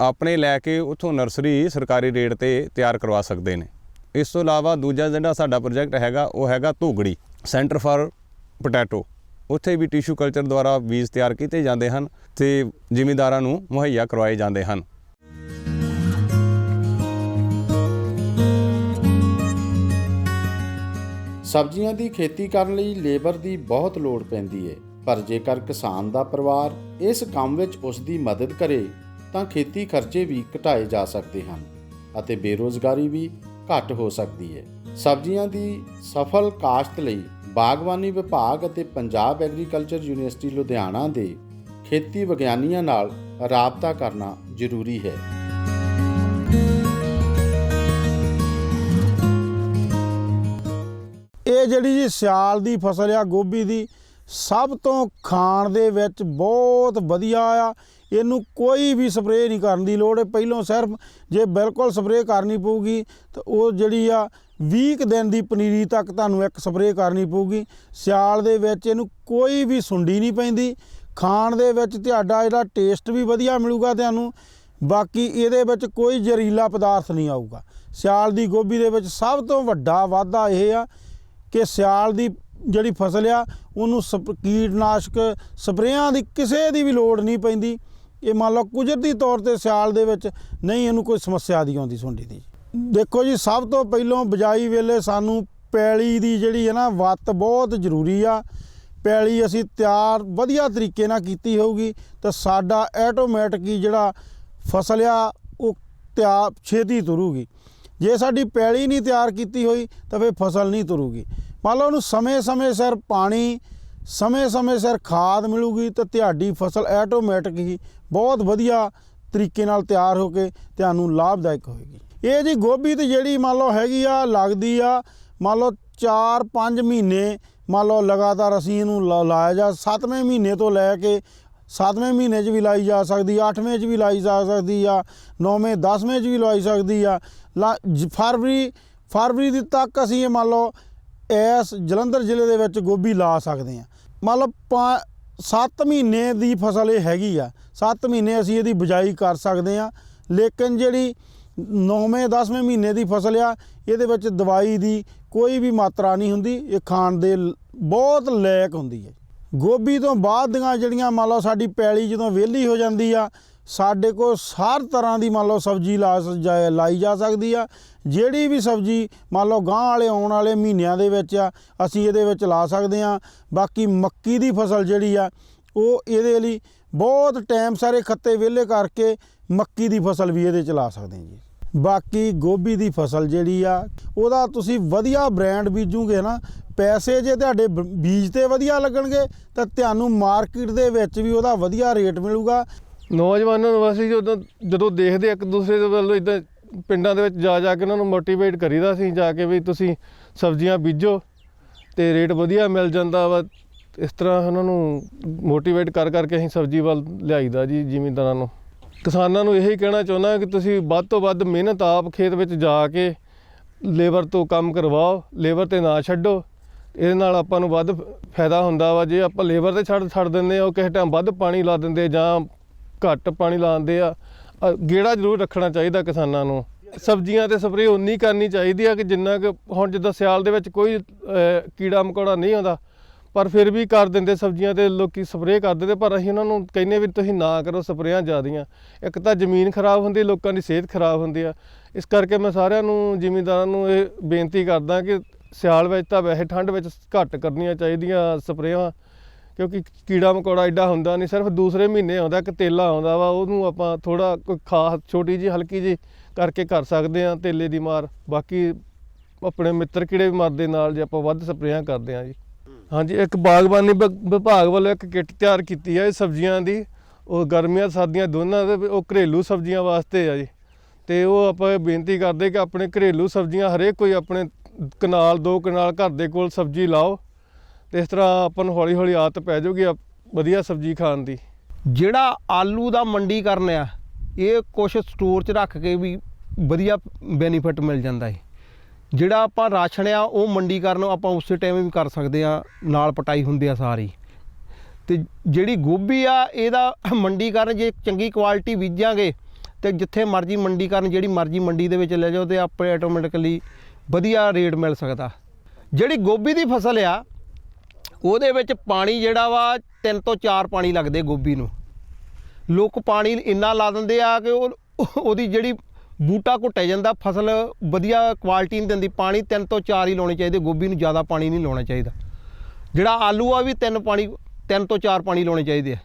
ਆਪਣੇ ਲੈ ਕੇ ਉੱਥੋਂ ਨਰਸਰੀ ਸਰਕਾਰੀ ਰੇਟ ਤੇ ਤਿਆਰ ਕਰਵਾ ਸਕਦੇ ਨੇ। ਇਸ ਤੋਂ ਇਲਾਵਾ ਦੂਜਾ ਜਿਹੜਾ ਸਾਡਾ ਪ੍ਰੋਜੈਕਟ ਹੈਗਾ, ਉਹ ਹੈਗਾ ਧੂਗੜੀ, ਸੈਂਟਰ ਫਾਰ ਪੋਟੈਟੋ। ਉੱਥੇ ਵੀ ਟਿਸ਼ੂ ਕਲਚਰ ਦੁਆਰਾ ਬੀਜ ਤਿਆਰ ਕੀਤੇ ਜਾਂਦੇ ਹਨ ਤੇ ਜ਼ਿਮੀਂਦਾਰਾਂ ਨੂੰ ਮੁਹੱਈਆ ਕਰਵਾਏ ਜਾਂਦੇ ਹਨ। ਸਬਜ਼ੀਆਂ ਦੀ ਖੇਤੀ ਕਰਨ ਲਈ ਲੇਬਰ ਦੀ ਬਹੁਤ ਲੋੜ ਪੈਂਦੀ ਹੈ ਪਰ ਜੇਕਰ ਕਿਸਾਨ ਦਾ ਪਰਿਵਾਰ ਇਸ ਕੰਮ ਵਿੱਚ ਉਸ ਦੀ ਮਦਦ ਕਰੇ, ਤਾਂ ਖੇਤੀ ਖਰਚੇ ਵੀ ਘਟਾਏ ਜਾ ਸਕਦੇ ਹਨ ਅਤੇ ਬੇਰੋਜ਼ਗਾਰੀ ਵੀ ਘੱਟ ਹੋ ਸਕਦੀ ਹੈ ਸਬਜ਼ੀਆਂ ਦੀ ਸਫਲ ਕਾਸ਼ਤ ਲਈ ਬਾਗਬਾਨੀ ਵਿਭਾਗ ਅਤੇ ਪੰਜਾਬ ਐਗਰੀਕਲਚਰ ਯੂਨੀਵਰਸਿਟੀ ਲੁਧਿਆਣਾ ਦੇ ਖੇਤੀ ਵਿਗਿਆਨੀਆਂ ਨਾਲ ਰਾਬਤਾ ਕਰਨਾ ਜ਼ਰੂਰੀ ਹੈ। ਇਹ ਜਿਹੜੀ ਜੀ ਸਿਆਲ ਦੀ ਫਸਲ ਆ, ਗੋਭੀ ਦੀ ਸਭ ਤੋਂ ਖਾਣ ਦੇ ਵਿੱਚ ਬਹੁਤ ਵਧੀਆ ਆ। ਇਹਨੂੰ ਕੋਈ ਵੀ ਸਪਰੇਅ ਨਹੀਂ ਕਰਨ ਦੀ ਲੋੜ। ਹੈ ਪਹਿਲੋਂ ਸਿਰਫ ਜੇ ਬਿਲਕੁਲ ਸਪਰੇਅ ਕਰਨੀ ਪਊਗੀ, ਤਾਂ ਉਹ ਜਿਹੜੀ ਆ 20 ਕੁ ਦਿਨ ਦੀ ਪਨੀਰੀ ਤੱਕ ਤੁਹਾਨੂੰ ਇੱਕ ਸਪਰੇਅ ਕਰਨੀ ਪਊਗੀ। ਸਿਆਲ ਦੇ ਵਿੱਚ ਇਹਨੂੰ ਕੋਈ ਵੀ ਸੁੰਡੀ ਨਹੀਂ ਪੈਂਦੀ। ਖਾਣ ਦੇ ਵਿੱਚ ਤੁਹਾਡਾ ਜਿਹੜਾ ਟੇਸਟ ਵੀ ਵਧੀਆ ਮਿਲੂਗਾ ਤੁਹਾਨੂੰ। ਬਾਕੀ ਇਹਦੇ ਵਿੱਚ ਕੋਈ ਜ਼ਹਿਰੀਲਾ ਪਦਾਰਥ ਨਹੀਂ ਆਊਗਾ। ਸਿਆਲ ਦੀ ਗੋਭੀ ਦੇ ਵਿੱਚ ਸਭ ਤੋਂ ਵੱਡਾ ਵਾਧਾ ਇਹ ਆ ਕਿ ਸਿਆਲ ਦੀ ਜਿਹੜੀ ਫਸਲ ਆ, ਉਹਨੂੰ ਸਪ- ਕੀਟਨਾਸ਼ਕ ਸਪਰੇਆਂ ਦੀ ਕਿਸੇ ਦੀ ਵੀ ਲੋੜ ਨਹੀਂ ਪੈਂਦੀ। ਇਹ ਮੰਨ ਲਓ ਕੁਦਰਤੀ ਤੌਰ ਤੇ ਸਿਆਲ ਦੇ ਵਿੱਚ ਨਹੀਂ, ਇਹਨੂੰ ਕੋਈ ਸਮੱਸਿਆ ਦੀ ਆਉਂਦੀ ਸੁੰਡੀ ਦੀ। ਦੇਖੋ ਜੀ, ਸਭ ਤੋਂ ਪਹਿਲਾਂ ਬਿਜਾਈ ਵੇਲੇ ਸਾਨੂੰ ਪੈਲੀ ਦੀ ਜਿਹੜੀ ਹੈ ਨਾ ਵੱਤ ਬਹੁਤ ਜ਼ਰੂਰੀ ਆ। ਪੈਲੀ ਅਸੀਂ ਤਿਆਰ ਵਧੀਆ ਤਰੀਕੇ ਨਾਲ ਕੀਤੀ ਹੋਊਗੀ, ਤਾਂ ਸਾਡਾ ਆਟੋਮੈਟਿਕ ਹੀ ਜਿਹੜਾ ਫਸਲ ਆ, ਉਹ ਤਿਆਰ ਛੇਤੀ ਤੁਰੂਗੀ। ਜੇ ਸਾਡੀ ਪੈਲੀ ਨਹੀਂ ਤਿਆਰ ਕੀਤੀ ਹੋਈ, ਤਾਂ ਫਿਰ ਫਸਲ ਨਹੀਂ ਤੁਰੂਗੀ। ਮੰਨ ਲਓ ਉਹਨੂੰ ਸਮੇਂ-ਸਮੇਂ ਸਿਰ ਪਾਣੀ ਸਮੇਂ-ਸਮੇਂ ਸਿਰ ਖਾਦ ਮਿਲੂਗੀ ਤਾਂ ਤੁਹਾਡੀ ਫਸਲ ਆਟੋਮੈਟਿਕ ਹੀ ਬਹੁਤ ਵਧੀਆ ਤਰੀਕੇ ਨਾਲ ਤਿਆਰ ਹੋ ਕੇ ਤੁਹਾਨੂੰ ਲਾਭਦਾਇਕ ਹੋਏਗੀ। ਇਹ ਜੀ ਗੋਭੀ ਤੇ ਜਿਹੜੀ ਮੰਨ ਲਓ ਹੈਗੀ ਆ, ਲੱਗਦੀ ਆ, ਮੰਨ ਲਓ 4-5 ਮਹੀਨੇ, ਮੰਨ ਲਓ ਲਗਾਤਾਰ ਅਸੀਂ ਇਹਨੂੰ ਲਾ- ਲਾਇਆ ਜਾ 7ਵੇਂ ਮਹੀਨੇ ਤੋਂ ਲੈ ਕੇ 7ਵੇਂ ਮਹੀਨੇ 'ਚ ਵੀ ਲਾਈ ਜਾ ਸਕਦੀ 8ਵੇਂ 'ਚ ਵੀ ਲਾਈ ਜਾ ਸਕਦੀ ਆ 9ਵੇਂ 10ਵੇਂ 'ਚ ਵੀ ਲਾਈ ਸਕਦੀ ਆ। ਲਾ- ਜ- ਫਰਵਰੀ ਫਰਵਰੀ ਦੀ ਤੱਕ ਅਸੀਂ ਇਹ ਮੰਨ ਲਓ ਇਸ ਜਲੰਧਰ ਜ਼ਿਲ੍ਹੇ ਦੇ ਵਿੱਚ ਗੋਭੀ ਲਾ ਸਕਦੇ ਆ ਮਤਲਬ ਲਓ 7 ਮਹੀਨੇ ਦੀ ਫਸਲ ਇਹ ਹੈਗੀ ਆ। 7 ਮਹੀਨੇ ਅਸੀਂ ਇਹਦੀ ਬਿਜਾਈ ਕਰ ਸਕਦੇ ਆ ਲੇਕਿਨ ਜਿਹੜੀ 9ਵੇਂ 10ਵੇਂ ਮਹੀਨੇ ਦੀ ਫਸਲ ਆ, ਇਹਦੇ ਵਿੱਚ ਦਵਾਈ ਦੀ ਕੋਈ ਵੀ ਮਾਤਰਾ ਨਹੀਂ ਹੁੰਦੀ। ਇਹ ਖਾਣ ਦੇ ਲ- ਬਹੁਤ ਲਾਇਕ ਹੁੰਦੀ ਹੈ। ਗੋਭੀ ਤੋਂ ਬਾਅਦ ਦੀਆਂ ਜਿਹੜੀਆਂ ਮੰਨ ਲਓ ਸਾਡੀ ਪੈਲੀ ਜਦੋਂ ਵਿਹਲੀ ਹੋ ਜਾਂਦੀ ਆ ਸਾਡੇ ਕੋਲ ਹਰ ਤਰ੍ਹਾਂ ਦੀ ਮੰਨ ਲਓ ਸਬਜ਼ੀ ਲਾ ਲਾਈ ਜਾ ਸਕਦੀ ਆ, ਜਿਹੜੀ ਵੀ ਸਬਜ਼ੀ ਮੰਨ ਲਓ ਗਾਂ ਵਾਲੇ ਆਉਣ ਵਾਲੇ ਮਹੀਨਿਆਂ ਦੇ ਵਿੱਚ ਆ, ਅਸੀਂ ਇਹਦੇ ਵਿੱਚ ਲਾ ਸਕਦੇ ਆ। ਬਾਕੀ ਮੱਕੀ ਦੀ ਫਸਲ ਜਿਹੜੀ ਆ, ਉਹ ਇਹਦੇ ਲਈ ਬਹੁਤ ਟਾਈਮ ਸਾਰੇ ਖੱਤੇ ਵਿਹਲੇ ਕਰਕੇ ਮੱਕੀ ਦੀ ਫਸਲ ਵੀ ਇਹਦੇ ਚ ਲਾ ਸਕਦੇ ਹਾਂ ਜੀ। ਬਾਕੀ ਗੋਭੀ ਦੀ ਫਸਲ ਜਿਹੜੀ ਆ, ਉਹਦਾ ਤੁਸੀਂ ਵਧੀਆ ਬ੍ਰਾਂਡ ਬੀਜੂਗੇ ਨਾ, ਪੈਸੇ ਜੇ ਤੁਹਾਡੇ ਬ- ਬੀਜ ਤੇ ਵਧੀਆ ਲੱਗਣਗੇ, ਤਾਂ ਤੁਹਾਨੂੰ ਮਾਰਕੀਟ ਦੇ ਵਿੱਚ ਵੀ ਉਹਦਾ ਵਧੀਆ ਰੇਟ ਮਿਲੂਗਾ। ਨੌਜਵਾਨਾਂ ਨੂੰ ਅਸੀਂ ਜਦੋਂ ਜਦੋਂ ਦੇਖਦੇ ਇੱਕ ਦੂਸਰੇ ਦੇ ਵੱਲੋਂ ਇਦਾਂ ਪਿੰਡਾਂ ਦੇ ਵਿੱਚ ਜਾ ਜਾ ਕੇ ਉਹਨਾਂ ਨੂੰ ਮੋਟੀਵੇਟ ਕਰੀਦਾ ਸੀ, ਜਾ ਕੇ ਵੀ ਤੁਸੀਂ ਸਬਜ਼ੀਆਂ ਬੀਜੋ ਤੇ ਰੇਟ ਵਧੀਆ ਮਿਲ ਜਾਂਦਾ ਵਾ, ਇਸ ਤਰ੍ਹਾਂ ਉਹਨਾਂ ਨੂੰ ਮੋਟੀਵੇਟ ਕਰ ਕਰਕੇ ਅਸੀਂ ਸਬਜ਼ੀ ਵੱਲ ਲਿਆਈਦਾ ਜੀ ਜ਼ਿਮੀਂਦਾਰਾਂ ਨੂੰ। ਕਿਸਾਨਾਂ ਨੂੰ ਇਹੀ ਕਹਿਣਾ ਚਾਹੁੰਦਾ ਕਿ ਤੁਸੀਂ ਵੱਧ ਤੋਂ ਵੱਧ ਮਿਹਨਤ ਆਪ ਖੇਤ ਵਿੱਚ ਜਾ ਕੇ ਲੇਬਰ ਤੋਂ ਕੰਮ ਕਰਵਾਓ, ਲੇਬਰ ਤੇ ਨਾ ਛੱਡੋ, ਇਹਦੇ ਨਾਲ ਆਪਾਂ ਨੂੰ ਵੱਧ ਫਾਇਦਾ ਹੁੰਦਾ ਵਾ, ਜੇ ਆਪਾਂ ਲੇਬਰ ਤੇ ਛੱਡ ਛੱਡ ਦਿੰਦੇ ਆ ਉਹ ਕਿਸੇ ਟਾਈਮ ਵੱਧ ਪਾਣੀ ਲਾ ਦਿੰਦੇ ਜਾਂ ਘੱਟ ਪਾਣੀ ਲਾਉਂਦੇ ਆ। ਗੇੜਾ ਜ਼ਰੂਰ ਰੱਖਣਾ ਚਾਹੀਦਾ ਕਿਸਾਨਾਂ ਨੂੰ। ਸਬਜ਼ੀਆਂ ਤੇ ਸਪਰੇਅ ਉਨੀ ਕਰਨੀ ਚਾਹੀਦੀ ਆ ਕਿ ਜਿੰਨਾ ਕਿ, ਹੁਣ ਜਿੱਦਾਂ ਸਿਆਲ ਦੇ ਵਿੱਚ ਕੋਈ ਕੀੜਾ ਮਕੌੜਾ ਨਹੀਂ ਆਉਂਦਾ, ਪਰ ਫਿਰ ਵੀ ਕਰ ਦਿੰਦੇ ਸਬਜ਼ੀਆਂ ਤੇ ਲੋਕੀ ਸਪਰੇਅ ਕਰ ਦਿੰਦੇ ਪਰ ਅਸੀਂ ਉਹਨਾਂ ਨੂੰ ਕਹਿੰਨੇ ਵੀ ਤੁਸੀਂ ਨਾ ਕਰੋ ਸਪਰੇਆਂ ਜ਼ਿਆਦੀਆਂ। ਇੱਕ ਤਾਂ ਜ਼ਮੀਨ ਖਰਾਬ ਹੁੰਦੀ, ਲੋਕਾਂ ਦੀ ਸਿਹਤ ਖਰਾਬ ਹੁੰਦੀ ਆ। ਇਸ ਕਰਕੇ ਮੈਂ ਸਾਰਿਆਂ ਨੂੰ, ਜ਼ਿਮੀਂਦਾਰਾਂ ਨੂੰ ਇਹ ਬੇਨਤੀ ਕਰਦਾ ਕਿ ਸਿਆਲ ਵਿੱਚ ਤਾਂ ਵੈਸੇ ਠੰਡ ਵਿੱਚ ਘੱਟ ਕਰਨੀਆਂ ਚਾਹੀਦੀਆਂ ਸਪਰੇਆਂ। ਕਿਉਂਕਿ ਕੀੜਾ ਮਕੌੜਾ ਐਡਾ ਹੁੰਦਾ ਨਹੀਂ, ਸਿਰਫ ਦੂਸਰੇ ਮਹੀਨੇ ਆਉਂਦਾ, ਇੱਕ ਤੇਲਾ ਆਉਂਦਾ ਵਾ, ਉਹਨੂੰ ਆਪਾਂ ਥੋੜਾ ਕੋਈ ਖਾਸ, ਛੋਟੀ ਜੀ ਹਲਕੀ ਜੀ ਕਰਕੇ ਕਰ ਸਕਦੇ ਆ ਤੇਲੇ ਦੀ ਮਾਰ। ਬਾਕੀ ਆਪਣੇ ਮਿੱਤਰ ਕੀੜੇ ਵੀ ਮਰਦੇ ਨਾਲ ਜੇ ਆਪਾਂ ਵੱਧ ਸਪਰੇਆਂ ਕਰਦੇ ਆ ਜੀ। ਹਾਂਜੀ, ਇੱਕ ਬਾਗਬਾਨੀ ਵਿ- ਵਿਭਾਗ ਵੱਲੋਂ ਇੱਕ ਕਿੱਟ ਤਿਆਰ ਕੀਤੀ ਹੈ ਸਬਜ਼ੀਆਂ ਦੀ। ਉਹ ਗਰਮੀਆਂ ਸਰਦੀਆਂ ਦੋਨਾਂ ਦੇ, ਉਹ ਘਰੇਲੂ ਸਬਜ਼ੀਆਂ ਵਾਸਤੇ ਆ ਜੀ। ਤੇ ਉਹ ਆਪਾਂ ਬੇਨਤੀ ਕਰਦੇ ਕਿ ਆਪਣੇ ਘਰੇਲੂ ਸਬਜ਼ੀਆਂ ਹਰੇਕ ਕੋਈ ਆਪਣੇ ਕਨਾਲ, ਦੋ ਕਨਾਲ ਘਰ ਦੇ ਕੋਲ ਸਬਜ਼ੀ ਲਾਓ। ਤੇ ਇਸ ਤਰ੍ਹਾਂ ਆਪਾਂ ਨੂੰ ਹੌਲੀ ਹੌਲੀ ਆਦਤ ਪੈ ਜਾਊਗੀ ਆ- ਵਧੀਆ ਸਬਜ਼ੀ ਖਾਣ ਦੀ। ਜਿਹੜਾ ਆਲੂ ਦਾ ਮੰਡੀਕਰਨ ਆ, ਇਹ ਕੁਛ ਸਟੋਰ 'ਚ ਰੱਖ ਕੇ ਵੀ ਵਧੀਆ ਬੈਨੀਫਿਟ ਮਿਲ ਜਾਂਦਾ ਹੈ ਜਿਹੜਾ ਆਪਾਂ ਰਾਸ਼ਨ ਆ, ਉਹ ਮੰਡੀਕਰਨ ਆਪਾਂ ਉਸੇ ਟਾਈਮ ਵੀ ਕਰ ਸਕਦੇ ਆ, ਨਾਲ ਪਟਾਈ ਹੁੰਦੀ ਆ ਸਾਰੀ। ਤੇ ਜਿਹੜੀ ਗੋਭੀ ਆ, ਇਹਦਾ ਮੰਡੀਕਰਨ ਜੇ ਚੰਗੀ ਕੁਆਲਿਟੀ ਬੀਜਾਂਗੇ, ਤੇ ਜਿੱਥੇ ਮਰਜ਼ੀ ਮੰਡੀਕਰਨ ਜਿਹੜੀ ਮਰਜ਼ੀ ਮੰਡੀ ਦੇ ਵਿੱਚ ਲੈ ਜਾਓ, ਤੇ ਆਪਣੇ ਆਟੋਮੈਟਿਕਲੀ ਵਧੀਆ ਰੇਟ ਮਿਲ ਸਕਦਾ। ਜਿਹੜੀ ਗੋਭੀ ਦੀ ਫਸਲ ਆ ਉਹਦੇ ਵਿੱਚ ਪਾਣੀ ਜਿਹੜਾ ਵਾ ਤਿੰਨ ਤੋਂ ਚਾਰ ਪਾਣੀ ਲੱਗਦੇ ਗੋਭੀ ਨੂੰ। ਲੋਕ ਪਾਣੀ ਇੰਨਾ ਲਾ ਦਿੰਦੇ ਆ ਕਿ ਉਹ ਉਹਦੀ ਜਿਹੜੀ ਬੂਟਾ ਘੁੱਟਿਆ ਜਾਂਦਾ, ਫਸਲ ਵਧੀਆ ਕੁਆਲਿਟੀ ਨਹੀਂ ਦਿੰਦੀ, ਪਾਣੀ ਤਿੰਨ ਤੋਂ ਚਾਰ ਹੀ ਲਾਉਣੇ ਚਾਹੀਦੇ, ਗੋਭੀ ਨੂੰ ਜ਼ਿਆਦਾ ਪਾਣੀ ਨਹੀਂ ਲਾਉਣਾ ਚਾਹੀਦਾ। ਜਿਹੜਾ ਆਲੂ ਆ ਵੀ ਤਿੰਨ ਪਾਣੀ, ਤਿੰਨ ਤੋਂ ਚਾਰ ਪਾਣੀ ਲਾਉਣੇ ਚਾਹੀਦੇ ਆ।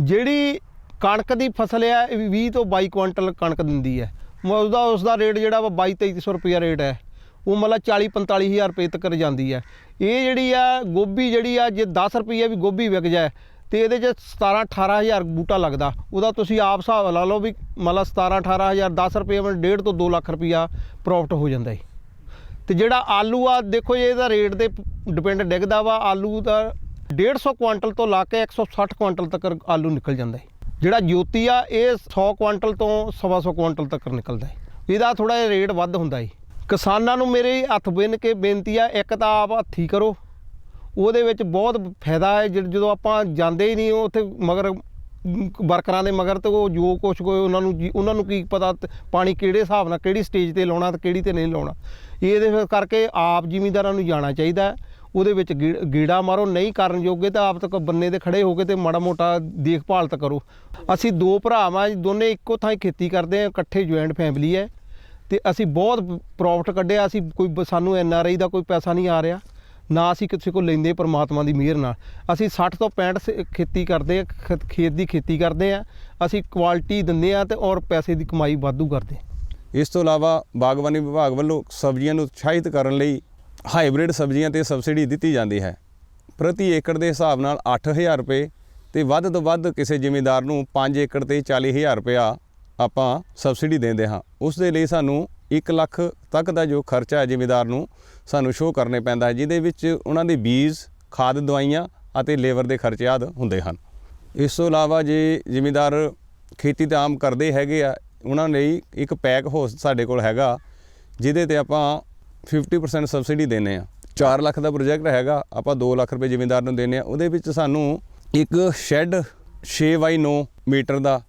ਜਿਹੜੀ ਕਣਕ ਦੀ ਫਸਲ ਆ, ਇਹ ਵੀ 20 ਤੋਂ 22 ਕੁਇੰਟਲ ਕਣਕ ਦਿੰਦੀ ਹੈ ਮ- ਉਹਦਾ ਉਸ ਦਾ ਰੇਟ ਜਿਹੜਾ ਵਾ 22 2300 ਰੁਪਿਆ ਰੇਟ ਹੈ। ਉਹ ਮਤਲਬ 40 45 ਹਜ਼ਾਰ ਰੁਪਏ ਤੱਕ ਜਾਂਦੀ ਹੈ। ਇਹ ਜਿਹੜੀ ਆ, ਗੋਭੀ ਜਿਹੜੀ ਆ, ਜੇ 10 ਰੁਪਏ ਵੀ ਗੋਭੀ ਵਿਕ ਜਾਏ, ਤੇ ਇਹਦੇ 'ਚ 17 18 ਹਜ਼ਾਰ ਬੂਟਾ ਲੱਗਦਾ। ਉਹਦਾ ਤੁਸੀਂ ਆਪ ਹਿਸਾਬ ਲਾ ਲਓ ਵੀ ਮਤਲਬ 17 18 ਹਜ਼ਾਰ 10 ਰੁਪਏ ਵਿੱਚ ਡੇਢ ਤੋਂ 2 ਲੱਖ ਰੁਪਇਆ ਪ੍ਰੋਫਿਟ ਹੋ ਜਾਂਦਾ ਹੈ ਤੇ ਜਿਹੜਾ ਆਲੂ ਆ, ਦੇਖੋ ਜੀ, ਇਹਦਾ ਰੇਟ ਤੇ ਡਿਪੈਂਡ ਡਿੱਗਦਾ ਵਾ। ਆਲੂ ਦਾ 150 ਕੁਆਂਟਲ ਤੋਂ ਲਾ ਕੇ 160 ਕੁਆਂਟਲ ਤੱਕ ਆਲੂ ਨਿਕਲ ਜਾਂਦਾ ਹੈ ਜਿਹੜਾ ਜੋਤੀ ਆ, ਇਹ 100 ਕੁਆਂਟਲ ਤੋਂ 125 ਕੁਆਂਟਲ ਤੱਕ ਨਿਕਲਦਾ ਹੈ ਇਹਦਾ ਥੋੜਾ ਜਿਹਾ ਰੇਟ ਵੱਧ ਹੁੰਦਾ ਹੈ ਕਿਸਾਨਾਂ ਨੂੰ ਮੇਰੇ ਹੱਥ ਬਿੰਨ ਕੇ ਬੇਨਤੀ ਆ, ਇੱਕ ਤਾਂ ਆਪ ਹੱਥੀ ਕਰੋ। ਉਹਦੇ ਵਿੱਚ ਬਹੁਤ ਫਾਇਦਾ ਹੈ ਜਦ- ਜਦੋਂ ਆਪਾਂ ਜਾਂਦੇ ਹੀ ਨਹੀਂ ਉੱਥੇ ਮਗਰ ਵਰਕਰਾਂ ਦੇ ਮਗਰ ਤੇ ਉਹ ਜੋ ਕੁਛ ਕੋਈ ਉਹਨਾਂ ਨੂੰ ਜੀ- ਉਹਨਾਂ ਨੂੰ ਕੀ ਪਤਾ ਪਾਣੀ ਕਿਹੜੇ ਹਿਸਾਬ ਨਾਲ ਕਿਹੜੀ ਸਟੇਜ ਤੇ ਲਾਉਣਾ ਤੇ ਕਿਹੜੀ ਤੇ ਨਹੀਂ ਲਾਉਣਾ। ਇਹਦੇ ਕਰਕੇ ਆਪ ਜ਼ਿਮੀਂਦਾਰਾਂ ਨੂੰ ਜਾਣਾ ਚਾਹੀਦਾ ਉਹਦੇ ਵਿੱਚ ਗੀ- ਗੀੜਾ ਮਾਰੋ, ਨਹੀਂ ਕਰਨ ਜੋਗੇ ਤਾਂ ਆਪ ਤੱਕ ਬੰਨੇ ਦੇ ਖੜੇ ਹੋ ਕੇ ਤੇ ਮਾੜਾ ਮੋਟਾ ਦੇਖਭਾਲ ਤਾਂ ਕਰੋ। ਅਸੀਂ ਦੋ ਭਰਾ ਵਾਂ, ਦੋਨੇ ਇੱਕੋ ਥਾਂ ਹੀ ਖੇਤੀ ਕਰਦੇ ਆ ਇਕੱਠੇ ਜੁਆਇੰਟ ਫੈਮਿਲੀ ਹੈ। ਤੇ ਅਸੀਂ ਬਹੁਤ ਪ੍ਰੋਫਿਟ ਕੱਢਿਆ, ਅਸੀਂ ਕੋਈ ਬ- ਸਾਨੂੰ ਐਨ ਆਰ ਆਈ ਦਾ ਕੋਈ ਪੈਸਾ ਨਹੀਂ ਆ ਰਿਹਾ, ਨਾ ਅਸੀਂ ਕਿਸੇ ਕੋਲ ਲੈਂਦੇ ਪਰਮਾਤਮਾ ਦੀ ਮਿਹਰ ਨਾਲ। ਅਸੀਂ 60 ਤੋਂ 65 ਸ- ਖੇਤੀ ਕਰਦੇ ਆ, ਖੇਤ ਦੀ ਖੇਤੀ ਕਰਦੇ ਆ, ਅਸੀਂ ਕੁਆਲਿਟੀ ਦਿੰਦੇ ਆ ਤੇ ਔਰ ਪੈਸੇ ਦੀ ਕਮਾਈ ਵਾਧੂ ਕਰਦੇ ਇਸ ਤੋਂ ਇਲਾਵਾ ਬਾਗਬਾਨੀ ਵਿਭਾਗ ਵੱਲੋਂ ਸਬਜ਼ੀਆਂ ਨੂੰ ਉਤਸ਼ਾਹਿਤ ਕਰਨ ਲਈ ਹਾਈਬ੍ਰਿਡ ਸਬਜ਼ੀਆਂ ਤੇ ਸਬਸਿਡੀ ਦਿੱਤੀ ਜਾਂਦੀ ਹੈ। ਪ੍ਰਤੀ ਏਕੜ ਦੇ ਹਿਸਾਬ ਨਾਲ 8000 ਰੁਪਏ ਤੇ ਵੱਧ ਤੋਂ ਵੱਧ ਕਿਸੇ ਜ਼ਿਮੀਂਦਾਰ ਨੂੰ 5 ਏਕੜ ਤੇ 40000 ਰੁਪਇਆ ਆਪਾਂ ਸਬਸਿਡੀ ਦਿੰਦੇ ਹਾਂ। ਉਸ ਦੇ ਲਈ ਸਾਨੂੰ 1 ਲੱਖ ਤੱਕ ਦਾ ਜੋ ਖਰਚਾ ਹੈ ਜ਼ਿਮੀਦਾਰ ਨੂੰ ਸਾਨੂੰ ਸ਼ੋਅ ਕਰਨੇ ਪੈਂਦਾ ਹੈ, ਜਿਹਦੇ ਵਿੱਚ ਉਹਨਾਂ ਦੇ ਬੀਜ, ਖਾਦ, ਦਵਾਈਆਂ ਅਤੇ ਲੇਬਰ ਦੇ ਖਰਚੇ ਆਦਿ ਹੁੰਦੇ ਹਨ। ਇਸ ਤੋਂ ਇਲਾਵਾ ਜੇ ਜ਼ਿਮੀਦਾਰ ਖੇਤੀ ਤਾਂ ਆਮ ਕਰਦੇ ਹੈਗੇ ਆ, ਉਹਨਾਂ ਲਈ ਇੱਕ ਪੈਕ ਹੋਸ ਸਾਡੇ ਕੋਲ ਹੈਗਾ, ਜਿਹਦੇ ਤੇ ਆਪਾਂ 50% ਸਬਸਿਡੀ ਦਿੰਨੇ ਆ 4 ਲੱਖ ਦਾ ਪ੍ਰੋਜੈਕਟ ਹੈਗਾ, ਆਪਾਂ 2 ਲੱਖ ਰੁਪਏ ਜ਼ਿਮੀਂਦਾਰ ਨੂੰ ਦਿੰਨੇ ਆ ਉਹਦੇ ਵਿੱਚ ਸਾਨੂੰ ਇੱਕ ਸ਼ੈੱਡ 6 ਬਾਈ 9 ਮੀਟਰ ਦਾ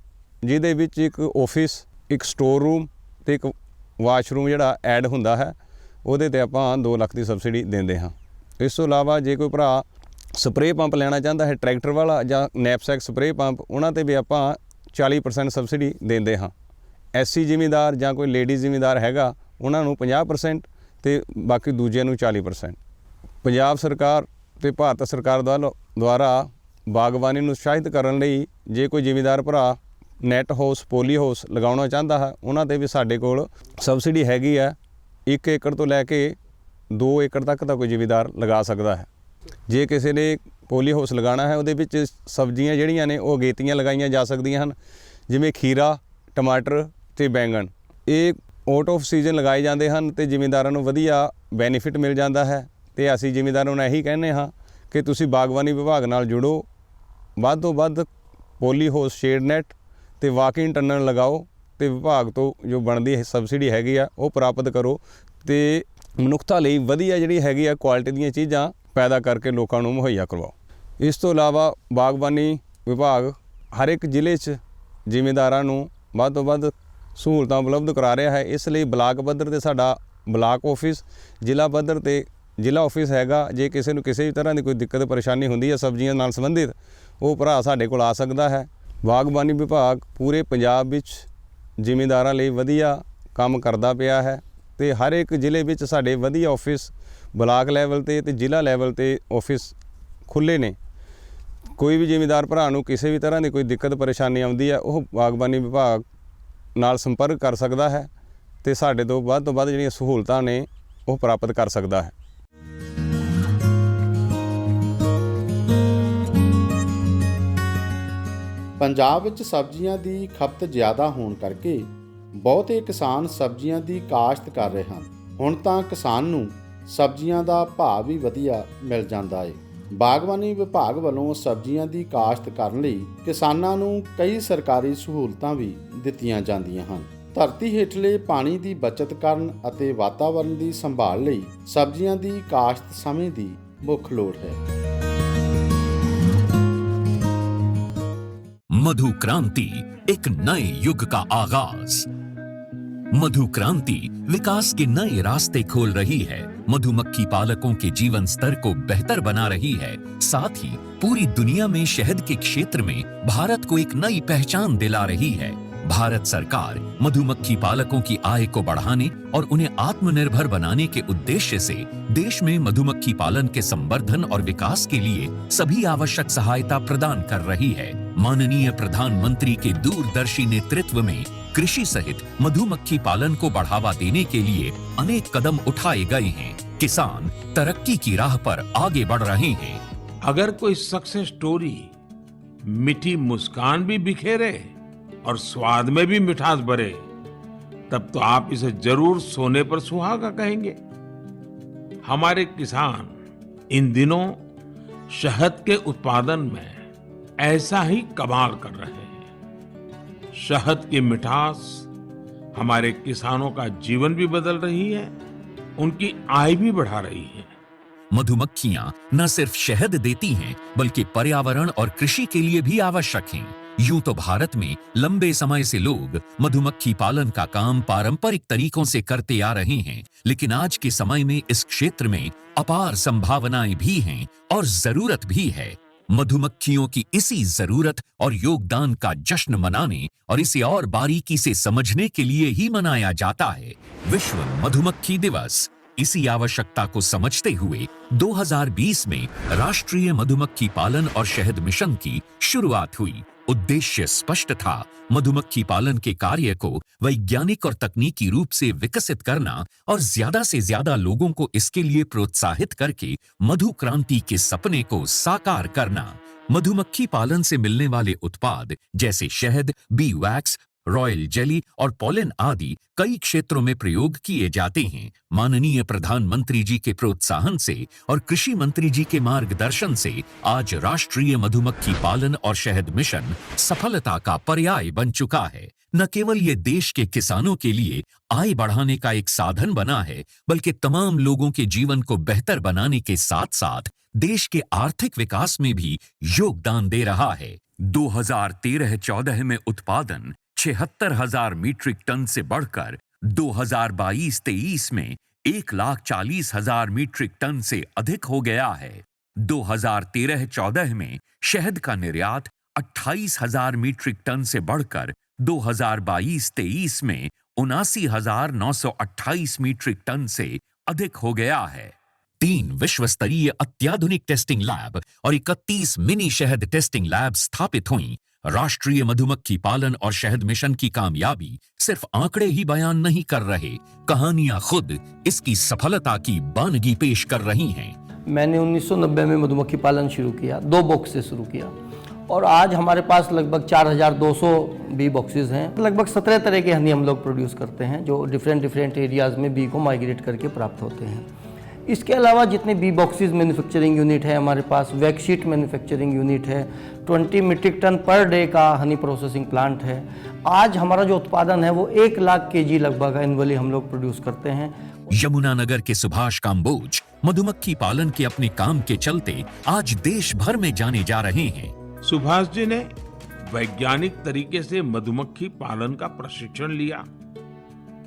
ਜਿਹਦੇ ਵਿੱਚ ਇੱਕ ਆਫਿਸ ਇੱਕ ਸਟੋਰ ਰੂਮ ਤੇ ਇੱਕ ਵਾਸ਼ਰੂਮ ਜਿਹੜਾ ਐਡ ਹੁੰਦਾ ਹੈ, ਉਹਦੇ ਤੇ ਆਪਾਂ 2 ਲੱਖ ਦੀ ਸਬਸਿਡੀ ਦਿੰਦੇ ਹਾਂ। ਇਸ ਤੋਂ ਇਲਾਵਾ ਜੇ ਕੋਈ ਭਰਾ ਸਪਰੇਅ ਪੰਪ ਲੈਣਾ ਚਾਹੁੰਦਾ ਹੈ ਟਰੈਕਟਰ ਵਾਲਾ ਜਾਂ ਨੈਪਸੈਕ ਸਪਰੇਅ ਪੰਪ ਉਹਨਾਂ ਤੇ ਵੀ ਆਪਾਂ 40% ਸਬਸਿਡੀ ਦਿੰਦੇ ਹਾਂ। ਐਸਸੀ ਜ਼ਿਮੀਂਦਾਰ ਜਾਂ ਕੋਈ ਲੇਡੀ ਜ਼ਿਮੀਂਦਾਰ ਹੈਗਾ, ਉਹਨਾਂ ਨੂੰ 50% ਤੇ ਬਾਕੀ ਦੂਜਿਆਂ ਨੂੰ 40% ਪੰਜਾਬ ਸਰਕਾਰ ਤੇ ਭਾਰਤ ਸਰਕਾਰ ਦੁਆਲੋ- ਦੁਆਰਾ ਬਾਗਬਾਨੀ ਨੂੰ ਉਤਸ਼ਾਹਿਤ ਕਰਨ ਲਈ ਜੇ ਕੋਈ ਜ਼ਿਮੀਂਦਾਰ ਭਰਾ ਨੈਟ ਹਾਊਸ, ਪੋਲੀ ਹਾਊਸ ਲਗਾਉਣਾ ਚਾਹੁੰਦਾ ਹੈ, ਉਹਨਾਂ ਤੇ ਵੀ ਸਾਡੇ ਕੋਲ ਸਬਸਿਡੀ ਹੈਗੀ ਹੈ 1 ਏਕੜ ਤੋਂ ਲੈ ਕੇ 2 ਏਕੜ ਤੱਕ ਦਾ ਕੋਈ ਜ਼ਿਮੀਂਦਾਰ ਲਗਾ ਸਕਦਾ ਹੈ। ਜੇ ਕਿਸੇ ਨੇ ਪੋਲੀ ਹਾਊਸ ਲਗਾਉਣਾ ਹੈ, ਉਹਦੇ ਵਿੱਚ ਸਬਜ਼ੀਆਂ ਜਿਹੜੀਆਂ ਨੇ, ਉਹ ਅਗੇਤੀਆਂ ਲਗਾਈਆਂ ਜਾ ਸਕਦੀਆਂ ਹਨ, ਜਿਵੇਂ ਖੀਰਾ, ਟਮਾਟਰ ਤੇ ਬੈਂਗਣ। ਇਹ ਆਊਟ ਆਫ ਸੀਜ਼ਨ ਲਗਾਏ ਜਾਂਦੇ ਹਨ ਤੇ ਜ਼ਿਮੀਂਦਾਰਾਂ ਨੂੰ ਵਧੀਆ ਬੈਨੀਫਿਟ ਮਿਲ ਜਾਂਦਾ ਹੈ ਤੇ ਅਸੀਂ ਜ਼ਿਮੀਂਦਾਰਾਂ ਨੂੰ ਇਹੀ ਕਹਿੰਦੇ ਹਾਂ ਕਿ ਤੁਸੀਂ ਬਾਗਬਾਨੀ ਵਿਭਾਗ ਨਾਲ ਜੁੜੋ। ਵੱਧ ਤੋਂ ਵੱਧ ਪੋਲੀ ਹਾਊਸ ਸ਼ੇਡ ਨੈਟ ਤੇ ਵਾਕਿੰਗ ਟਨਲ ਲਗਾਓ ਤੇ ਵਿਭਾਗ ਤੋਂ ਜੋ ਬਣਦੀ ਹੈ ਸਬਸਿਡੀ ਹੈਗੀ ਆ, ਉਹ ਪ੍ਰਾਪਤ ਕਰੋ ਤੇ ਮਨੁੱਖਤਾ ਲਈ ਵਧੀਆ ਜਿਹੜੀ ਹੈਗੀ ਆ ਕੁਆਲਿਟੀ ਦੀਆਂ ਚੀਜ਼ਾਂ ਪੈਦਾ ਕਰਕੇ ਲੋਕਾਂ ਨੂੰ ਮੁਹੱਈਆ ਕਰਵਾਓ। ਇਸ ਤੋਂ ਇਲਾਵਾ ਬਾਗਬਾਨੀ ਵਿਭਾਗ ਹਰ ਇੱਕ ਜ਼ਿਲ੍ਹੇ 'ਚ ਜ਼ਿਮੀਂਦਾਰਾਂ ਨੂੰ ਵੱਧ ਤੋਂ ਵੱਧ ਸਹੂਲਤਾਂ ਉਪਲਬਧ ਕਰਾ ਰਿਹਾ ਹੈ। ਇਸ ਲਈ ਬਲਾਕ ਪੱਧਰ ਤੇ ਸਾਡਾ ਬਲਾਕ ਆਫਿਸ, ਜ਼ਿਲ੍ਹਾ ਪੱਧਰ ਤੇ ਜ਼ਿਲ੍ਹਾ ਆਫਿਸ ਹੈਗਾ। ਜੇ ਕਿਸੇ ਨੂੰ ਕਿਸੇ ਵੀ ਤਰ੍ਹਾਂ ਦੀ ਕੋਈ ਦਿੱਕਤ, ਪਰੇਸ਼ਾਨੀ ਹੁੰਦੀ ਹੈ ਸਬਜ਼ੀਆਂ ਨਾਲ ਸੰਬੰਧਿਤ, ਉਹ ਭਰਾ ਸਾਡੇ ਕੋਲ ਆ ਸਕਦਾ ਹੈ। ਬਾਗਬਾਨੀ ਵਿਭਾਗ ਪੂਰੇ ਪੰਜਾਬ ਵਿੱਚ ਜ਼ਿਮੀਂਦਾਰਾਂ ਲਈ ਵਧੀਆ ਕੰਮ ਕਰਦਾ ਪਿਆ ਹੈ ਤੇ ਹਰ ਇੱਕ ਜ਼ਿਲ੍ਹੇ ਵਿੱਚ ਸਾਡੇ ਵਧੀਆ ਆਫਿਸ ਬਲਾਕ ਲੈਵਲ ਤੇ ਤੇ ਜ਼ਿਲ੍ਹਾ ਲੈਵਲ ਤੇ ਆਫਿਸ ਖੁੱਲੇ ਨੇ। ਕੋਈ ਵੀ ਜ਼ਿਮੀਂਦਾਰ ਭਰਾ ਨੂੰ ਕਿਸੇ ਵੀ ਤਰ੍ਹਾਂ ਦੀ ਕੋਈ ਦਿੱਕਤ ਪਰੇਸ਼ਾਨੀ ਆਉਂਦੀ ਹੈ, ਉਹ ਬਾਗਬਾਨੀ ਵਿਭਾਗ ਨਾਲ ਸੰਪਰਕ ਕਰ ਸਕਦਾ ਹੈ ਤੇ ਸਾਡੇ ਤੋਂ ਵੱਧ ਤੋਂ ਵੱਧ ਜਿਹੜੀਆਂ ਸਹੂਲਤਾਂ ਨੇ, ਉਹ ਪ੍ਰਾਪਤ ਕਰ ਸਕਦਾ ਹੈ। ਪੰਜਾਬ ਵਿੱਚ ਸਬਜ਼ੀਆਂ ਦੀ ਖਪਤ ਜ਼ਿਆਦਾ ਹੋਣ ਕਰਕੇ ਬਹੁਤੇ ਕਿਸਾਨ ਸਬਜ਼ੀਆਂ ਦੀ ਕਾਸ਼ਤ ਕਰ ਰਹੇ ਹਨ। ਹੁਣ ਤਾਂ ਕਿਸਾਨ ਨੂੰ ਸਬਜ਼ੀਆਂ ਦਾ ਭਾਅ ਵੀ ਵਧੀਆ ਮਿਲ ਜਾਂਦਾ ਹੈ ਬਾਗਬਾਨੀ ਵਿਭਾਗ ਵੱਲੋਂ ਸਬਜ਼ੀਆਂ ਦੀ ਕਾਸ਼ਤ ਕਰਨ ਲਈ ਕਿਸਾਨਾਂ ਨੂੰ ਕਈ ਸਰਕਾਰੀ ਸਹੂਲਤਾਂ ਵੀ ਦਿੱਤੀਆਂ ਜਾਂਦੀਆਂ ਹਨ। ਧਰਤੀ ਹੇਠਲੇ ਪਾਣੀ ਦੀ ਬਚਤ ਕਰਨ ਅਤੇ ਵਾਤਾਵਰਣ ਦੀ ਸੰਭਾਲ ਲਈ ਸਬਜ਼ੀਆਂ ਦੀ ਕਾਸ਼ਤ ਸਮੇਂ ਦੀ ਮੁੱਖ ਲੋੜ ਹੈ। मधु क्रांति एक नए युग का आगाज़। मधु क्रांति विकास के नए रास्ते खोल रही है। मधुमक्खी पालकों के जीवन स्तर को बेहतर बना रही है। साथ ही पूरी दुनिया में शहद के क्षेत्र में भारत को एक नई पहचान दिला रही है। भारत सरकार मधुमक्खी पालकों की आय को बढ़ाने और उन्हें आत्मनिर्भर बनाने के उद्देश्य से देश में मधुमक्खी पालन के संवर्धन और विकास के लिए सभी आवश्यक सहायता प्रदान कर रही है। माननीय प्रधानमंत्री के दूरदर्शी नेतृत्व में कृषि सहित मधुमक्खी पालन को बढ़ावा देने के लिए अनेक कदम उठाए गए हैं। किसान तरक्की की राह पर आगे बढ़ रहे हैं। अगर कोई सक्सेस स्टोरी, मिठी मुस्कान भी बिखेरे और स्वाद में भी मिठास भरे, तब तो आप इसे ज़रूर सोने पर सुहागा कहेंगे। हमारे किसान इन दिनों शहद के उत्पादन में ऐसा ही कमाल कर रहे हैं। शहद की मिठास हमारे किसानों का जीवन भी बदल रही है, उनकी आय भी बढ़ा रही है। मधुमक्खियाँ न सिर्फ़ शहद देती हैं, बल्कि पर्यावरण और कृषि के लिए भी आवश्यक हैं। यूँ तो भारत में लंबे समय से लोग मधुमक्खी पालन का काम पारंपरिक तरीकों से करते आ रहे हैं, लेकिन आज के समय में इस क्षेत्र में अपार संभावनाएँ भी हैं और ज़रूरत भी है। मधुमक्खियों की इसी ज़रूरत और योगदान का जश्न मनाने और इसे और बारीकी से समझने के लिए ही मनाया जाता है। विश्व मधुमक्खी दिवस। इसी आवश्यकता को समझते हुए 2020 में राष्ट्रीय मधुमक्खी पालन और शहद मिशन की शुरुआत हुई। उद्देश्य स्पष्ट था। मधुमक्खी पालन के कार्य को वैज्ञानिक और तकनीकी रूप से विकसित करना और ज़्यादा से ज़्यादा लोगों को इसके लिए प्रोत्साहित करके मधु क्रांति के सपने को साकार करना। मधुमक्खी पालन से मिलने वाले उत्पाद जैसे शहद बी वैक्स रॉयल जेली और पोलन आदि कई क्षेत्रों में प्रयोग किए जाते हैं। माननीय प्रधानमंत्री जी के प्रोत्साहन से और कृषि मंत्री जी के मार्गदर्शन से आज राष्ट्रीय मधुमक्खी पालन और शहद मिशन सफलता का पर्याय बन चुका है। न केवल ये देश के किसानों के लिए आय बढ़ाने का एक साधन बना है, बल्कि तमाम लोगों के जीवन को बेहतर बनाने के साथ साथ देश के आर्थिक विकास में भी योगदान दे रहा है। 2013-14 में उत्पादन छिहत्तर हज़ार मीट्रिक टन से बढ़कर 2022-23 में एक लाख चालीस हज़ार मीट्रिक टन से अधिक हो गया है। 2013-14 में शहद का निर्यात अट्ठाईस हज़ार मीट्रिक टन से बढ़कर 2022-23 में उनासी हज़ार नौ सौ अट्ठाईस मीट्रिक टन से अधिक हो गया है। तीन विश्व स्तरीय अत्याधुनिक टेस्टिंग लैब और 31 मिनी शहद टेस्टिंग लैब स्थापित हुई। राष्ट्रीय मधुमक्खी पालन और शहद मिशन की कामयाबी सिर्फ़ आंकड़े ही बयान नहीं कर रहे, कहानियाँ खुद इसकी सफलता की बानगी पेश कर रही हैं। मैंने 1990 में मधुमक्खी पालन शुरू किया, दो बॉक्स से शुरू किया। और आज हमारे पास लगभग 4200 बी बॉक्सेस हैं। लगभग 17 तरह के हनी हम लोग प्रोड्यूस करते हैं, जो डिफरेंट डिफरेंट एरियाज़ में बी को माइग्रेट करके प्राप्त होते हैं। इसके अलावा जितने बी बॉक्सेस मैन्युफैक्चरिंग यूनिट है हमारे पास वैक्सीट मैन्युफैक्चरिंग यूनिट है 20 मीट्रिक टन पर डे का हनी प्रोसेसिंग प्लांट है। आज हमारा जो उत्पादन है वो एक लाख के जी लगभग एनुअली हम लोग प्रोड्यूस करते हैं। यमुनानगर के सुभाष काम्बोज मधुमक्खी पालन के अपने काम के चलते आज देश भर में जाने जा रहे हैं। सुभाष जी ने वैज्ञानिक तरीके से मधुमक्खी पालन का प्रशिक्षण लिया।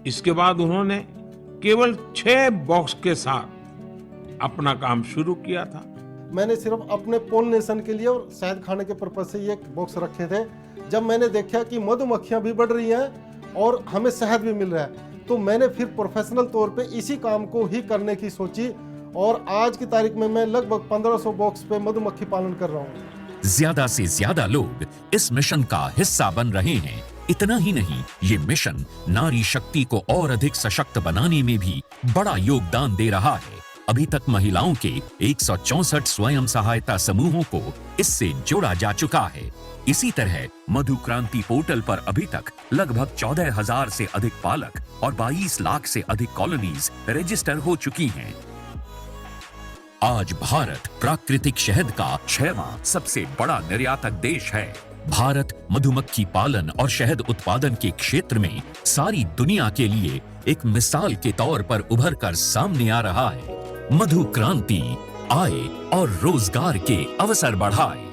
इसके बाद उन्होंने केवल छह बॉक्स के साथ अपना काम शुरू किया था। मैंने सिर्फ़ अपने पोलिनेशन के लिए और शहद खाने के पर्पज से ये बॉक्स रखे थे। जब मैंने देखा कि मधुमक्खियाँ भी बढ़ रही हैं और हमें शहद भी मिल रहा है तो मैंने फिर प्रोफेशनल तौर पे इसी काम को ही करने की सोची और आज की तारीख में मैं लगभग 1500 बॉक्स पे मधुमक्खी पालन कर रहा हूँ। ज़्यादा से ज़्यादा लोग इस मिशन का हिस्सा बन रहे हैं। इतना ही नहीं ये मिशन नारी शक्ति को और अधिक सशक्त बनाने में भी बड़ा योगदान दे रहा है। अभी तक महिलाओं के एक स्वयं सहायता समूहों को इससे जोड़ा जा चुका है। इसी तरह मधु क्रांति पोर्टल पर अभी तक लगभग चौदह हज़ार से अधिक पालक और 22 लाख से अधिक कॉलोनीज रजिस्टर हो चुकी हैं। आज भारत प्राकृतिक शहद का छठवां सबसे बड़ा निर्यातक देश है। भारत मधुमक्खी पालन और शहद उत्पादन के क्षेत्र में सारी दुनिया के लिए एक मिसाल के तौर पर उभर कर सामने आ रहा है। मधु क्रांति आय और रोजगार के अवसर बढ़ाए